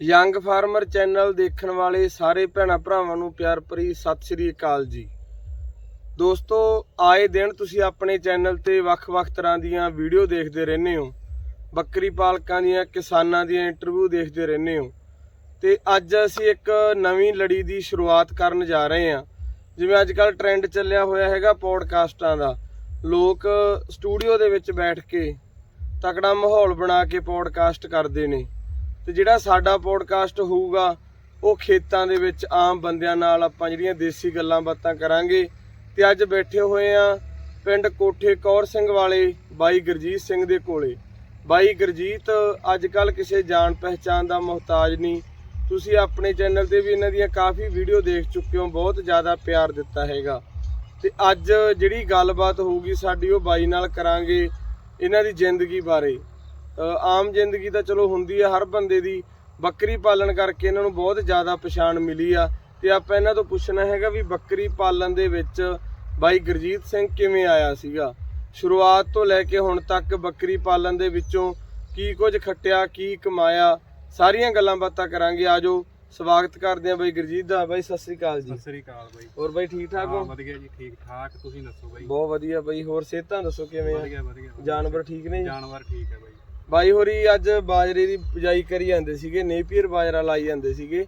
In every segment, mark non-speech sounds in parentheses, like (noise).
Young farmer channel ਦੇਖਣ ਵਾਲੇ ਸਾਰੇ ਭੈਣਾਂ ਭਰਾਵਾਂ ਨੂੰ ਪਿਆਰ ਭਰੀ ਸਤਿ ਸ੍ਰੀ ਅਕਾਲ ਜੀ। ਦੋਸਤੋ, ਆਏ ਦਿਨ ਤੁਸੀਂ ਆਪਣੇ ਚੈਨਲ ਤੇ ਵੱਖ-ਵੱਖ ਤਰ੍ਹਾਂ ਦੀਆਂ ਵੀਡੀਓ ਦੇਖਦੇ ਰਹਿੰਦੇ ਹੋ। ਬੱਕਰੀ ਪਾਲਕਾਂ ਦੀਆਂ, ਕਿਸਾਨਾਂ ਦੀਆਂ ਇੰਟਰਵਿਊ ਦੇਖਦੇ ਰਹਿੰਦੇ ਹੋ। ਤੇ ਅੱਜ ਅਸੀਂ ਇੱਕ ਨਵੀਂ ਲੜੀ ਦੀ ਸ਼ੁਰੂਆਤ ਕਰਨ ਜਾ ਰਹੇ ਹਾਂ। ਜਿਵੇਂ ਅੱਜ ਕੱਲ ਟ੍ਰੈਂਡ ਚੱਲਿਆ ਹੋਇਆ ਹੈਗਾ ਪੋਡਕਾਸਟਾਂ ਦਾ। ਲੋਕ ਸਟੂਡੀਓ ਦੇ ਵਿੱਚ ਬੈਠ ਕੇ ਤਕੜਾ ਮਾਹੌਲ ਬਣਾ ਕੇ ਪੋਡਕਾਸਟ ਕਰਦੇ ਨੇ। ਤੇ ਜਿਹੜਾ ਸਾਡਾ ਪੋਡਕਾਸਟ ਹੋਊਗਾ, ਉਹ ਖੇਤਾਂ ਦੇ ਵਿੱਚ ਆਮ ਬੰਦਿਆਂ ਨਾਲ ਆਪਾਂ ਜਿਹੜੀਆਂ ਦੇਸੀ ਗੱਲਾਂ ਬਾਤਾਂ ਕਰਾਂਗੇ। ਤੇ ਅੱਜ ਬੈਠੇ ਹੋਏ ਆ ਪਿੰਡ ਕੋਠੇ ਕੌਰ ਸਿੰਘ ਵਾਲੇ, ਬਾਈ ਗੁਰਜੀਤ ਸਿੰਘ ਦੇ ਕੋਲੇ। ਬਾਈ ਗੁਰਜੀਤ ਅੱਜ ਕੱਲ ਕਿਸੇ ਜਾਣ ਪਹਿਚਾਨ ਦਾ ਮੁਹਤਾਜ ਨਹੀਂ। ਤੁਸੀਂ ਆਪਣੇ ਚੈਨਲ ਤੇ ਵੀ ਇਹਨਾਂ ਦੀਆਂ ਕਾਫੀ ਵੀਡੀਓ ਦੇਖ ਚੁੱਕੇ ਹੋ, ਬਹੁਤ ਜ਼ਿਆਦਾ ਪਿਆਰ ਦਿੱਤਾ ਹੈਗਾ। ਤੇ ਅੱਜ ਜਿਹੜੀ ਗੱਲਬਾਤ ਹੋਊਗੀ ਸਾਡੀ, ਉਹ ਬਾਈ ਨਾਲ ਕਰਾਂਗੇ ਇਹਨਾਂ ਦੀ ਜ਼ਿੰਦਗੀ ਬਾਰੇ। ਆਮ ਜ਼ਿੰਦਗੀ ਤਾਂ ਚਲੋ ਹੁੰਦੀ ਆ ਹਰ ਬੰਦੇ ਦੀ। ਬੱਕਰੀ ਪਾਲਣ ਕਰਕੇ ਇਹਨਾਂ ਨੂੰ ਬਹੁਤ ਜ਼ਿਆਦਾ ਪਛਾਣ ਮਿਲੀ ਆ। ਤੇ ਆਪਾਂ ਇਹਨਾਂ ਤੋਂ ਪੁੱਛਣਾ ਹੈਗਾ ਵੀ ਬੱਕਰੀ ਪਾਲਣ ਦੇ ਵਿੱਚ ਬਾਈ ਗੁਰਜੀਤ ਸਿੰਘ ਕਿਵੇਂ ਆਇਆ ਸੀਗਾ? ਸ਼ੁਰੂਆਤ ਤੋਂ ਲੈ ਕੇ ਹੁਣ ਤੱਕ ਬੱਕਰੀ ਪਾਲਣ ਦੇ ਵਿੱਚੋਂ ਕੀ ਕੁਝ ਖੱਟਿਆ ਕੀ ਕਮਾਇਆ ਸਾਰੀਆਂ ਗੱਲਾਂ ਬਾਤਾਂ ਕਰਾਂਗੇ। ਆਜੋ ਸਵਾਗਤ ਕਰਦੇ ਆ ਬਾਈ ਗੁਰਜੀਤ ਦਾ। ਬਾਈ ਸਤਿ ਸ੍ਰੀ ਅਕਾਲ ਜੀ। ਸਤਿ ਸ੍ਰੀ ਅਕਾਲ ਬਾਈ। ਹੋਰ ਬਾਈ ਠੀਕ ਠਾਕ ਹਾਂ? ਵਧੀਆ ਜੀ ਠੀਕ ਠਾਕ। ਤੁਸੀਂ ਦੱਸੋ ਬਾਈ? ਬਹੁਤ ਵਧੀਆ ਬਾਈ। ਹੋਰ ਸਿਹਤਾਂ ਦੱਸੋ ਕਿਵੇਂ ਆ? ਵਧੀਆ ਵਧੀਆ। ਜਾਨਵਰ ਠੀਕ ਨੇ ਜੀ? ਜਾਨਵਰ ਠੀਕ ਹੈ ਬਾਈ। ਬਾਈ ਹੋਰੀ ਅੱਜ ਬਾਜਰੇ ਦੀ ਬਿਜਾਈ ਕਰੀ ਜਾਂਦੇ ਸੀਗੇ ਨੇਪੀਅਰ ਬਾਜਰਾ ਲਾਈ ਜਾਂਦੇ ਸੀਗੇ।